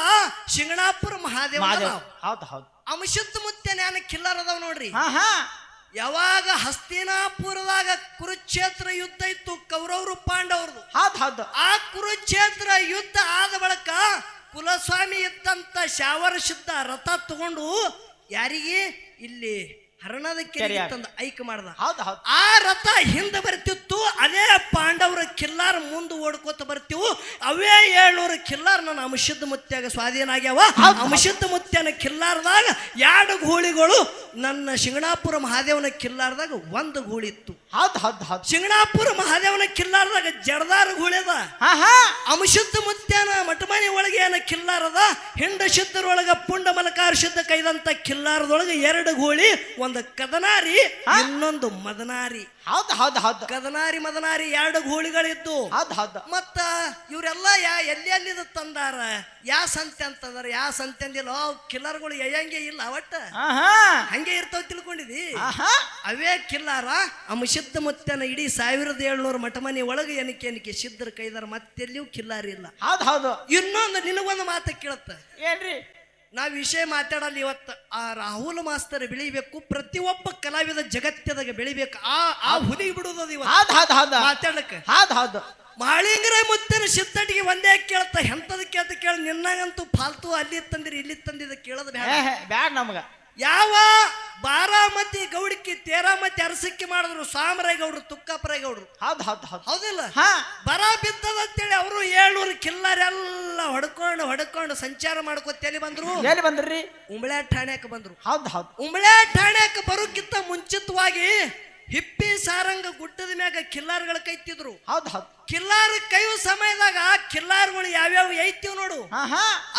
ಶಿಂಗಣಾಪುರ ಮಹಾದೇವ. ಹೌದ್ ಹೌದ್. ಅಂಶುದ್ಧ ಮುತ್ಯ ನಾನು ಕಿಲ್ಲಾರ ಅದಾವ ನೋಡ್ರಿ? ಹಾ ಹಾ. ಯಾವಾಗ ಹಸ್ತಿನಾಪುರದಾಗ ಕುರುಕ್ಷೇತ್ರ ಯುದ್ಧ ಇತ್ತು ಕೌರವರು ಪಾಂಡವ್ರದು. ಹೌದ್ ಹೌದು. ಆ ಕುರುಕ್ಷೇತ್ರ ಯುದ್ಧ ಆದ ಬಳಿಕ ಕುಲಸ್ವಾಮಿ ಇದ್ದಂತ ಶಾವರ ಶುದ್ಧ ರಥ ತಗೊಂಡು ಯಾರಿಗೆ? ಇಲ್ಲಿ ಹರಣದ ಕೆರೆಗೆ. ತಂದು ಐಕ್ ಮಾಡ್ದ. ಹೌದ್ ಹೌದ್. ಆ ರಥ ಹಿಂದೆ ಬರ್ತಿತ್ತು ಅದೇ ಪಾಂಡವರ ಕಿಲ್ಲಾರ್ ಮುಂದೆ ಓಡ್ಕೋತ ಬರ್ತಿವು. ಅವೇ ಏಳ್ನೂರು ಕಿಲ್ಲಾರ್ ನನ್ನ ಅಮಶುದ್ಧ ಮುತ್ಯಾಗ ಸ್ವಾಧೀನ ಆಗ್ಯಾವ ಅಮಶುದ್ಧ ಮುತ್ಯನ ಕಿಲ್ಲಾರ್ದಾಗ ಎರಡು ಗೂಳಿಗಳು ನನ್ನ ಶಿಂಗಣಾಪುರ ಮಹಾದೇವನ ಕಿಲ್ಲಾರ್ದಾಗ ಒಂದು ಗೂಳಿ ಇತ್ತು ಹೌದ್ ಹೌದ್ ಹೌದ್. ಶಿಂಗಣಾಪುರ ಮಹಾದೇವನ ಕಿಲ್ಲಾರದಾಗ ಜಡದಾರ ಗೂಳಿದ ಹಾ ಹಾ ಅಂಶುದ್ಧ ಮುತ್ಯನ ಮಟಮನಿ ಒಳಗೆ ಏನ ಕಿಲ್ಲಾರದ? ಹಿಂಡ ಶುದ್ಧರೊಳಗ ಪುಂಡ ಮಲಕಾರ ಶುದ್ಧ ಕೈದಂತ ಕಿಲ್ಲಾರದೊಳಗೆ ಎರಡು ಗೋಳಿ ಒಂದು ಕದನಾರಿ ಇನ್ನೊಂದು ಮದನಾರಿ. ಹೌದ್ ಹೌದು ಹೌದು. ಕದನಾರಿ ಮದನಾರಿ ಎರಡು ಗೋಳಿಗಳಿದ್ದು. ಹೌದು ಹೌದು. ಮತ್ತ ಇವರೆಲ್ಲ ಯಾ ಎಲ್ಲಿ ಎಲ್ಲಿದ ತಂದಾರ? ಯಾ ಸಂತೆ ಅಂತಂದಾರ ಯಾ ಸಂತೆ ಅಂದಿಲ್ಲ ಕಿಲ್ಲರ್ಗಳು ಎಯಂಗೆ ಇಲ್ಲ ಒಟ್ಟ. ಹಂಗೆ ಇರ್ತಾವ ತಿಳ್ಕೊಂಡಿದಿ? ಅವೇ ಕಿಲ್ಲಾರ ಅಮಶುದ್ಧ ಮತ್ತೆನ ಇಡೀ ಸಾವಿರದ ಏಳ್ನೂರು ಮಠಮನಿ ಒಳಗೆ ಏನಕ್ಕೆ ಏನಕ್ಕೆ ಸಿದ್ಧರ ಕೈದಾರ ಮತ್ತೆಲ್ಲಿಯೂ ಕಿಲ್ಲಾರಿ ಇಲ್ಲ. ಹೌದು ಹೌದು. ಇನ್ನೊಂದು ನಿನಗೊಂದು ಮಾತು ಕೇಳುತ್ತೆ. ಏನ್ರಿ? ನಾವ್ ವಿಷಯ ಮಾತಾಡಲ್ಲ ಇವತ್ತು. ಆ ರಾಹುಲ್ ಮಾಸ್ತರ್ ಬೆಳಿಬೇಕು ಪ್ರತಿಯೊಬ್ಬ ಕಲಾವಿದ ಜಗತ್ತದಾಗ ಬೆಳಿಬೇಕು. ಆ ಆ ಹುಲಿ ಬಿಡುದ ಇವತ್ತು. ಹಾದ್ ಹೌದ್ ಹಾದ್ ಮಾತಾಡಕ್ಕೆ ಹಾದ್ ಹೌದು. ಮಾಳಿಂಗರ ಮುತ್ತಿನ ಸಿದ್ದಟಿಗೆ ಒಂದೇ ಕೇಳ್ತ ಎಂತದ ಕೇಳ್ತ ಕೇಳ ನಿನ್ನಾಗಂತೂ ಫಾಲ್ತು ಅಲ್ಲಿ ತಂದಿರಿ ಇಲ್ಲಿ ತಂದಿದ ಕೇಳದ ಬೇಡ. ಬ್ಯಾಡ್ ನಮ್ಗ. ಯಾವ ಬಾರಾಮತಿ ಗೌಡಕಿ ತೇರಾಮತಿ ಅರಸಕ್ಕಿ ಮಾಡಿದ್ರು ಸಾಮರಾಯ ಗೌಡ್ರು ತುಕ್ಕಾಪರಾಯ ಗೌಡ್ರು ಹೌದ್ ಹೌದ್ ಹೌದ್. ಹೌದಿಲ್ಲ? ಹಾ. ಬರ ಬಿದ್ದದ ಅಂತೇಳಿ ಅವರು ಏಳ್ನೂರು ಕಿಲ್ಲರೆಲ್ಲ ಹೊಡ್ಕೊಂಡು ಹೊಡ್ಕೊಂಡು ಸಂಚಾರ ಮಾಡ್ಕೊತ ಎಲ್ಲಿ ಬಂದ್ರು? ಎಲ್ಲಿ ಬಂದ್ರಿ? ಉಂಬಳೆ ಠಾಣ್ಯಾಕ ಬಂದ್ರು. ಹೌದ್ ಹೌದು. ಉಂಬಳೆ ಠಾಣ್ಯಾಕ ಬರೋಕ್ಕಿಂತ ಮುಂಚಿತವಾಗಿ ಹಿಪ್ಪಿ ಸಾರಂಗ ಗುಡ್ಡದ ಮ್ಯಾಗ ಕಿಲ್ಲಾರ್ಗಳು ಕೈತಿದ್ರು ಹೌದು ಹೌದು. ಕಿಲ್ಲಾರ ಕೈಯು ಸಮಯದಾಗ ಕಿಲ್ಲಾರ್ಗಳು ಯಾವ್ಯಾವ ಐತಿವ್ ನೋಡು.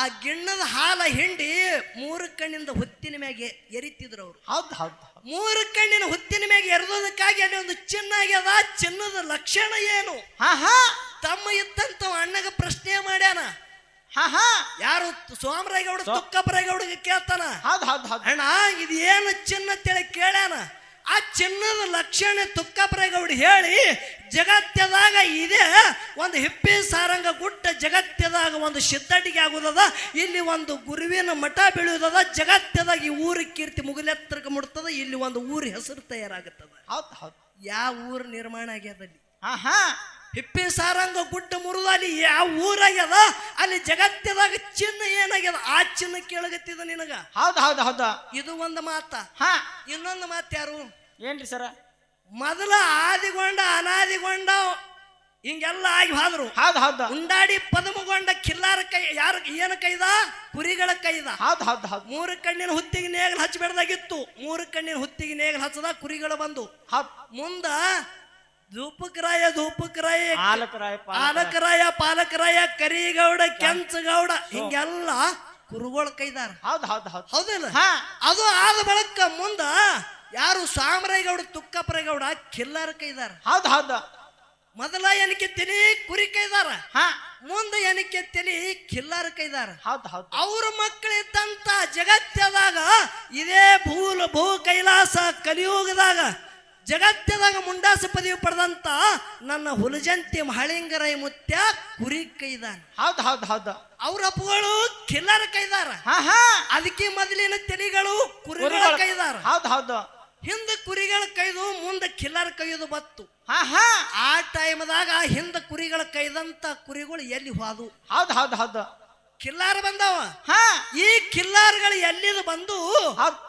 ಆ ಗಿಣ್ಣದ ಹಾಲ ಹಿಂಡಿ ಮೂರು ಕಣ್ಣಿಂದ ಹುತ್ತಿನ ಮ್ಯಾಗೆ ಎರಿತಿದ್ರು ಅವ್ರು. ಹೌದು ಹೌದ್ ಮೂರು ಕಣ್ಣಿನ ಹುತ್ತಿನ ಮ್ಯಾಗೆ ಎರೆದೋದಕ್ಕಾಗಿ ಅಲ್ಲಿ ಒಂದು ಚಿನ್ನ ಆಗ್ಯದ. ಚಿನ್ನದ ಲಕ್ಷಣ ಏನು? ತಮ್ಮ ಇದ್ದಂತ ಅಣ್ಣಗ ಪ್ರಶ್ನೆ ಮಾಡ್ಯಾನ. ಯಾರು ಸೋಮರಾಯಗೌಡ ತುಕ್ಕಪ್ಪರಾಯಗೌಡಿಗೆ ಕೇಳ್ತಾನ? ಹೌದ್ ಹೌದ್ ಅಣ್ಣ ಇದು ಏನು ಚಿನ್ನ ಅಂತೇಳಿ ಕೇಳ್ಯಾನ? ಆ ಚಿನ್ನದ ಲಕ್ಷಣ ತುಕ್ಕಪ್ಪರಾಯಗೌಡ ಹೇಳಿ ಜಗತ್ತದಾಗ ಇದೆ ಒಂದು ಹಿಪ್ಪಿ ಸಾರಂಗ ಗುಟ್ಟ ಜಗತ್ತದಾಗ ಒಂದು ಸಿದ್ಧಟಿಗೆ ಆಗುದದ ಇಲ್ಲಿ ಒಂದು ಗುರುವಿನ ಮಠ ಬೀಳುವುದದ ಜಗತ್ತದಾಗ ಈ ಊರ ಕೀರ್ತಿ ಮುಗಿಲೆತ್ತರಕ್ಕೆ ಮುಡ್ತದ ಇಲ್ಲಿ ಒಂದು ಊರ ಹೆಸರು ತಯಾರಾಗುತ್ತದೆ. ಹೌದು ಹೌದು. ಯಾವ ಊರು ನಿರ್ಮಾಣ ಆಗ್ಯದಲ್ಲಿ ಹಾ ಹಾ ಹಿಪ್ಪಿ ಸಾರಂಗ ಗುಡ್ಡ ಮುರಿದು ಅಲ್ಲಿ ಯಾವ ಊರಾಗ್ಯದ? ಅಲ್ಲಿ ಜಗತ್ತದಾಗ ಚಿನ್ನ ಏನಾಗ್ಯದ? ಆ ಚಿನ್ನ ಕೇಳಗತ್ತಿದ ನಿನಗ? ಹೌದು ಹೌದು ಹೌದು. ಇದು ಒಂದು ಮಾತ. ಹಾ. ಇನ್ನೊಂದು ಮಾತು ಯಾರು? ಏನ್ರಿ ಸರ? ಮೊದಲ ಆದಿಗೊಂಡ ಅನಾದಿಗೊಂಡ ಹಿಂಗೆಲ್ಲ ಆಗಿ ಹಾದ್ರು. ಹೌದು ಹೌದು. ಉಂಡಾಡಿ ಪದಮಗೊಂಡ ಕಿಲ್ಲಾರ ಕೈ ಯಾರ ಏನು ಕೈದ? ಕುರಿಗಳ ಕೈದ. ಹೌದು ಹೌದು ಹೌದ್. ಮೂರು ಕಣ್ಣಿನ ಹುತ್ತಿಗೆ ನೇಗಲು ಹಚ್ಚಬೇಡ್ದಾಗಿತ್ತು ಮೂರು ಕಣ್ಣಿನ ಹುತ್ತಿಗೆ ನೇಗಲು ಹಚ್ಚದ ಕುರಿಗಳು ಬಂದು. ಮುಂದ ಧೂಪಕರಾಯ ಧೂಪಕರಾಯ ಪಾಲಕರಾಯ ಪಾಲಕರಾಯ. ಪಾಲಕರಾಯ ಕರಿಗೌಡ ಕೆಂಚಗೌಡ ಹಿಂಗೆಲ್ಲ ಕುರುಗಳ ಕೈದಾರ. ಹೌದ್ ಹೌದು ಹೌದ್. ಹೌದಿಲ್ಲ ಹಾ. ಅದು ಆದ ಬಳಕ ಮುಂದ ಯಾರು ಸಾಮರಾಯಗೌಡ ತುಕ್ಕಪ್ಪರೇಗೌಡ ಕಿಲ್ಲರ ಕೈದಾರ. ಹೌದ್ ಹೌದ್. ಮೊದಲ ಏನಕ್ಕೆ ತಲಿ ಕುರಿ ಕೈದಾರ. ಹಾ. ಮುಂದ ಏನಕ್ಕೆ ತಲಿ ಕಿಲ್ಲರ ಕೈದಾರ. ಹೌದ್ ಹೌದ್. ಅವ್ರ ಮಕ್ಕಳಿದ್ದಂತ ಜಗತ್ತದಾಗ ಇದೇ ಭೂಲ ಭೂ ಕೈಲಾಸ ಕಲಿಯುಗದಾಗ ಜಗತ್ತದಾಗ ಮುಂಡಾಸ ಪದವಿ ಪಡೆದಂತ ನನ್ನ ಹುಲಜಂತಿ ಮಹಳಿಂಗರೈ ಮುತ್ಯ ಕುರಿ ಕೈದಾನ. ಹೌದ್ ಹೌದ್ ಹೌದ್. ಅವ್ರ ಅಪ್ಪಗಳು ಕಿಲ್ಲರ ಕೈದಾರ. ಅದಕ್ಕೆ ಮೊದಲಿನ ತೆಲಿಗಳು ಕುರಿಗಳ ಕೈದಾರ. ಹೌದ್ ಹೌದು. ಹಿಂದ ಕುರಿಗಳ ಕೈದು ಮುಂದೆ ಕಿಲ್ಲರ್ ಕೈದು ಬತ್ತು. ಆ ಟೈಮ್ದಾಗ ಹಿಂದ ಕುರಿಗಳ ಕೈದಂತ ಕುರಿಗಳು ಎಲ್ಲಿ ಹೋದು ಹೌದ್ ಹೌದ್ ಹೌದ್. ಕಿಲ್ಲಾರ ಬಂದಾವ. ಹಾ. ಈ ಕಿಲ್ಲಾರ್ಗಳು ಎಲ್ಲಿದು ಬಂದು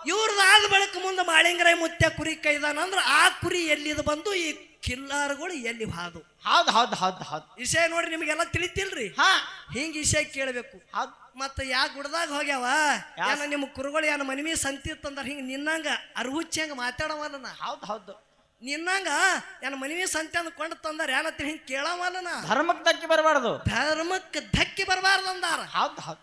ಇವ್ರದಾದ ಬಳಕ ಮುಂದೆ ಮಾಳಿಂಗರೈ ಮುತ್ಯ ಕುರಿ ಕೈದಾನ ಅಂದ್ರ ಆ ಕುರಿ ಎಲ್ಲಿದ ಬಂದು ಈ ಕಿಲ್ಲಾರ್ಗಳು ಎಲ್ಲಿ ಹಾದು. ಹೌದು ಹೌದ್ ಹೌದ್ ಹೌದ್. ವಿಷಯ ನೋಡ್ರಿ ನಿಮಗೆಲ್ಲ ತಿಳಿತಿಲ್ರಿ? ಹಾ. ಹಿಂಗ ವಿಷಯ ಕೇಳಬೇಕು. ಹೌದ್. ಮತ್ತ ಯಾ ಗುಡ್ದಾಗ ಹೋಗ್ಯಾವ? ಯಾ- ಏನ ನಿಮ್ಮ ಕುರುಗಳು ಯಾನ ಮನಿಮಿ ಸಂತಿತ್ತಂದ್ರ ಹಿಂಗ ನಿನ್ನಂಗ ಅರ್ಹುಚ್ಚಂಗ ಮಾತಾಡವಲ್ಲ ನಾ ಹೌದು ಹೌದ್. ನಿನ್ನಂಗ ನನ್ನ ಮನವಿ ಸಂತೆ ಅಂದ್ಕೊಂಡು ತಂದಾರ? ಏನತ್ತಿ ಹಿಂಗ್ ಕೇಳವಲ್ಲ ನಾ. ಧರ್ಮಕ್ಕೆ ಧಕ್ಕೆ ಬರಬಾರ್ದು. ಧರ್ಮಕ್ಕೆ ಧಕ್ಕಿ ಬರಬಾರ್ದು ಅಂದಾರ. ಹೌದು ಹೌದ್.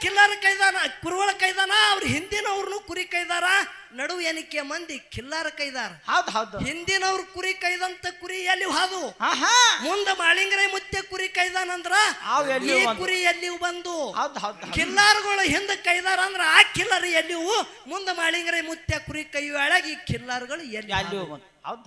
ಕಿಲ್ಲಾರ ಕೈದಾನ ಕುರುವಳ ಕೈದಾನ ಅವ್ರ ಹಿಂದಿನವ್ರನ್ನು ಕುರಿ ಕೈದಾರ. ನಡು ಎನಿಕೆ ಮಂದಿ ಕಿಲ್ಲಾರ ಕೈದಾರ. ಹೌದ್ ಹೌದ್. ಹಿಂದಿನವ್ರು ಕುರಿ ಕೈದಂತ ಕುರಿ ಎಲ್ಲಿ ಹಾದು ಮುಂದೆ ಮಾಳಿಂಗರಾಯ ಮುತ್ಯ ಕುರಿ ಕೈದಾನಂದ್ರ ಈ. ಕುರಿ ಎಲ್ಲಿ ಬಂದು. ಹೌದ್ ಹೌದ್ ಹೌದ್. ಕಿಲ್ಲಾರ್ಗಳು ಹಿಂದ ಕೈದಾರ ಅಂದ್ರ ಆ ಕಿಲ್ಲರ್ ಎಲ್ಲಿವು ಮುಂದ ಮಾಳಿಂಗರೈ ಮುತ್ತೆ ಕುರಿ ಕೈಯೊಳಗೆ ಈ ಕಿಲ್ಲಾರ್ಗಳು ಎಲ್ಲಿ ಹಾದು? ಹೌದ್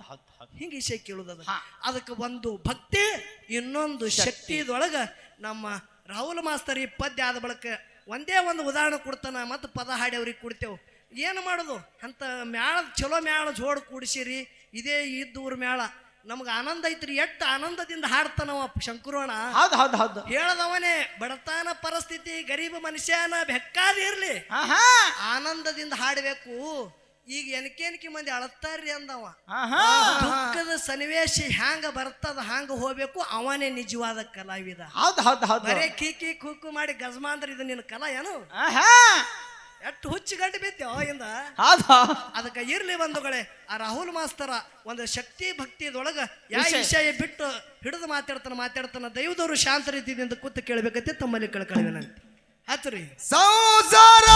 ಹಿಂಗ ವಿಷಯ ಕೇಳುದದ. ಅದಕ್ಕೆ ಒಂದು ಭಕ್ತಿ ಇನ್ನೊಂದು ಶಕ್ತಿ. ಇದೊಳಗ ನಮ್ಮ ರಾಹುಲ್ ಮಾಸ್ತರ್ ಈ ಪದ್ಯ ಆದ ಬಳಿಕ ಒಂದೇ ಒಂದು ಉದಾಹರಣೆ ಕೊಡ್ತಾನ ಮತ್ತು ಪದ ಹಾಡಿ ಅವ್ರಿಗೆ ಕೊಡ್ತೇವೆ. ಏನು ಮಾಡೋದು? ಅಂತ ಮ್ಯಾಳ ಚಲೋ ಮ್ಯಾಳ ಜೋಡು ಕೂಡಿಸಿರಿ ಇದೇ ಇದ್ದೂರ್ ಮ್ಯಾಳ. ನಮ್ಗೆ ಆನಂದ ಐತ್ರಿ ಎಷ್ಟು ಆನಂದದಿಂದ ಹಾಡ್ತಾನವ ಶಂಕರೋಣ ಹೌದ್ ಹೌದ್ ಹೌದ್. ಹೇಳದವನೇ ಬಡತನ ಪರಿಸ್ಥಿತಿ ಗರೀಬ ಮನುಷ್ಯನ ಬೆಕ್ಕಾದ ಇರ್ಲಿ. ಹಾ ಹಾ ಆನಂದದಿಂದ ಹಾಡಬೇಕು. ಈಗ ಎನಕೇನಕಿ ಮಂದಿ ಅಳತ್ತಾರ್ರಿ ಅಂದವ. ದುಃಖದ ಸನ್ನಿವೇಶ ಹ್ಯಾಂಗ ಬರ್ತದ ಹಾಂಗ ಹೋಗ್ಬೇಕು ಅವನೇ ನಿಜವಾದ ಕಲಾವಿದ. ಹೌದು ಹೌದ್ ಹೌದ್. ಬರೇ ಕೀಕಿ ಕೂಕು ಮಾಡಿ ಗಜಮ ಅಂದ್ರೆ ಇದು ನಿನ್ನ ಕಲಾ ಏನು? ಎಷ್ಟು ಹುಚ್ಚು ಗಂಟು ಬಿತ್ತೋ ಇಂದ ಹೌದ್. ಅದಕ್ಕೆ ಇರ್ಲಿ ಬಂಧುಗಳೇ ಆ ರಾಹುಲ್ ಮಾಸ್ತರ ಒಂದು ಶಕ್ತಿ ಭಕ್ತಿದೊಳಗ ಯಾವ ವಿಷಯ. ಬಿಟ್ಟು ಹಿಡಿದು ಮಾತಾಡ್ತಾನ ಮಾತಾಡ್ತಾನ ದೈವದವರು ಶಾಂತ ರೀತಿಯಿಂದ ಕೂತು ಕೇಳಬೇಕಂತೆ ತಮ್ಮಲ್ಲಿ ಕಳ್ಕಳಿವಿನಂತೆ ಹತ್ರಿ ಸಂಸಾರ